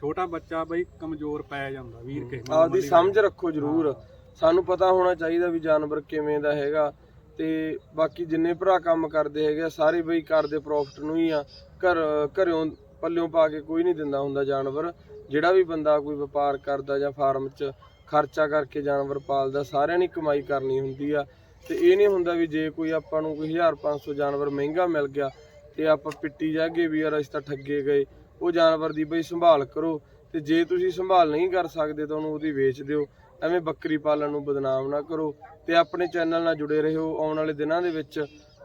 ਛੋਟਾ ਬੱਚਾ ਬਈ ਕਮਜ਼ੋਰ ਪੈ ਜਾਂਦਾ ਵੀਰ ਕੇ ਆਪਦੀ ਸਮਝ ਰੱਖੋ ਜਰੂਰ। ਸਾਨੂੰ ਪਤਾ ਹੋਣਾ ਚਾਹੀਦਾ ਵੀ ਜਾਨਵਰ ਕਿਵੇਂ ਦਾ ਹੈਗਾ ਤੇ ਬਾਕੀ ਜਿੰਨੇ ਭਰਾ ਕੰਮ ਕਰਦੇ ਹੈਗੇ ਆ, ਸਾਰੇ ਬਈ ਕਰਦੇ ਪ੍ਰੋਫਿਟ ਨੂੰ ਹੀ ਆ। ਘਰ ਘਰਿਓਂ ਪੱਲਿਓਂ ਪਾ ਕੇ ਕੋਈ ਨਹੀਂ ਦਿੰਦਾ ਹੁੰਦਾ ਜਾਨਵਰ। ਜਿਹੜਾ ਵੀ ਬੰਦਾ ਕੋਈ ਵਪਾਰ ਕਰਦਾ ਜਾਂ ਫਾਰਮ 'ਚ ਖਰਚਾ ਕਰਕੇ ਜਾਨਵਰ ਪਾਲਦਾ ਸਾਰਿਆਂ ਨੇ ਕਮਾਈ ਕਰਨੀ ਹੁੰਦੀ ਆ। ਤੇ ਇਹ ਨਹੀਂ ਹੁੰਦਾ ਵੀ ਜੇ ਕੋਈ ਆਪਾਂ ਨੂੰ ਕੋਈ 1500 ਜਾਨਵਰ ਮਹਿੰਗਾ ਮਿਲ ਗਿਆ ਤੇ ਆਪਾਂ ਪਿੱਟੀ ਜਾਗੇ ਵੀ ਯਾਰ ਅਸੀਂ ਤਾਂ ਠੱਗੇ ਗਏ ਉਹ ਜਾਨਵਰ ਦੀ ਬਈ ਸੰਭਾਲ ਕਰੋ। ਤੇ ਜੇ ਤੁਸੀਂ ਸੰਭਾਲ ਨਹੀਂ ਕਰ ਸਕਦੇ ਤਾਂ ਉਹਨੂੰ ਉਹਦੀ ਵੇਚ ਦਿਓ। ਐਵੇਂ ਬੱਕਰੀ ਪਾਲਣ ਨੂੰ ਬਦਨਾਮ ਨਾ ਕਰੋ ਤੇ ਆਪਣੇ ਚੈਨਲ ਨਾਲ ਜੁੜੇ ਰਹੋ। ਆਉਣ ਵਾਲੇ ਦਿਨਾਂ ਦੇ ਵਿੱਚ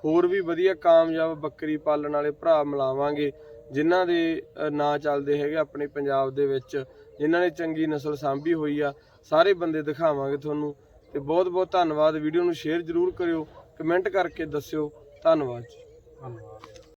ਹੋਰ ਵੀ ਵਧੀਆ ਕਾਮਯਾਬ ਬੱਕਰੀ ਪਾਲਣ ਵਾਲੇ ਭਰਾ ਮਿਲਾਵਾਂਗੇ, ਜਿਨ੍ਹਾਂ ਦੇ ਨਾਂ ਚੱਲਦੇ ਹੈਗੇ ਆਪਣੇ ਪੰਜਾਬ ਦੇ ਵਿੱਚ, ਜਿਨ੍ਹਾਂ ਨੇ ਚੰਗੀ ਨਸਲ ਸਾਂਭੀ ਹੋਈ ਆ। ਸਾਰੇ ਬੰਦੇ ਦਿਖਾਵਾਂਗੇ ਤੁਹਾਨੂੰ ਤੇ ਬਹੁਤ ਬਹੁਤ ਧੰਨਵਾਦ। ਵੀਡੀਓ ਨੂੰ ਸ਼ੇਅਰ ਜ਼ਰੂਰ ਕਰਿਓ, ਕਮੈਂਟ ਕਰਕੇ ਦੱਸਿਓ। ਧੰਨਵਾਦ ਜੀ। ਧੰਨਵਾਦ।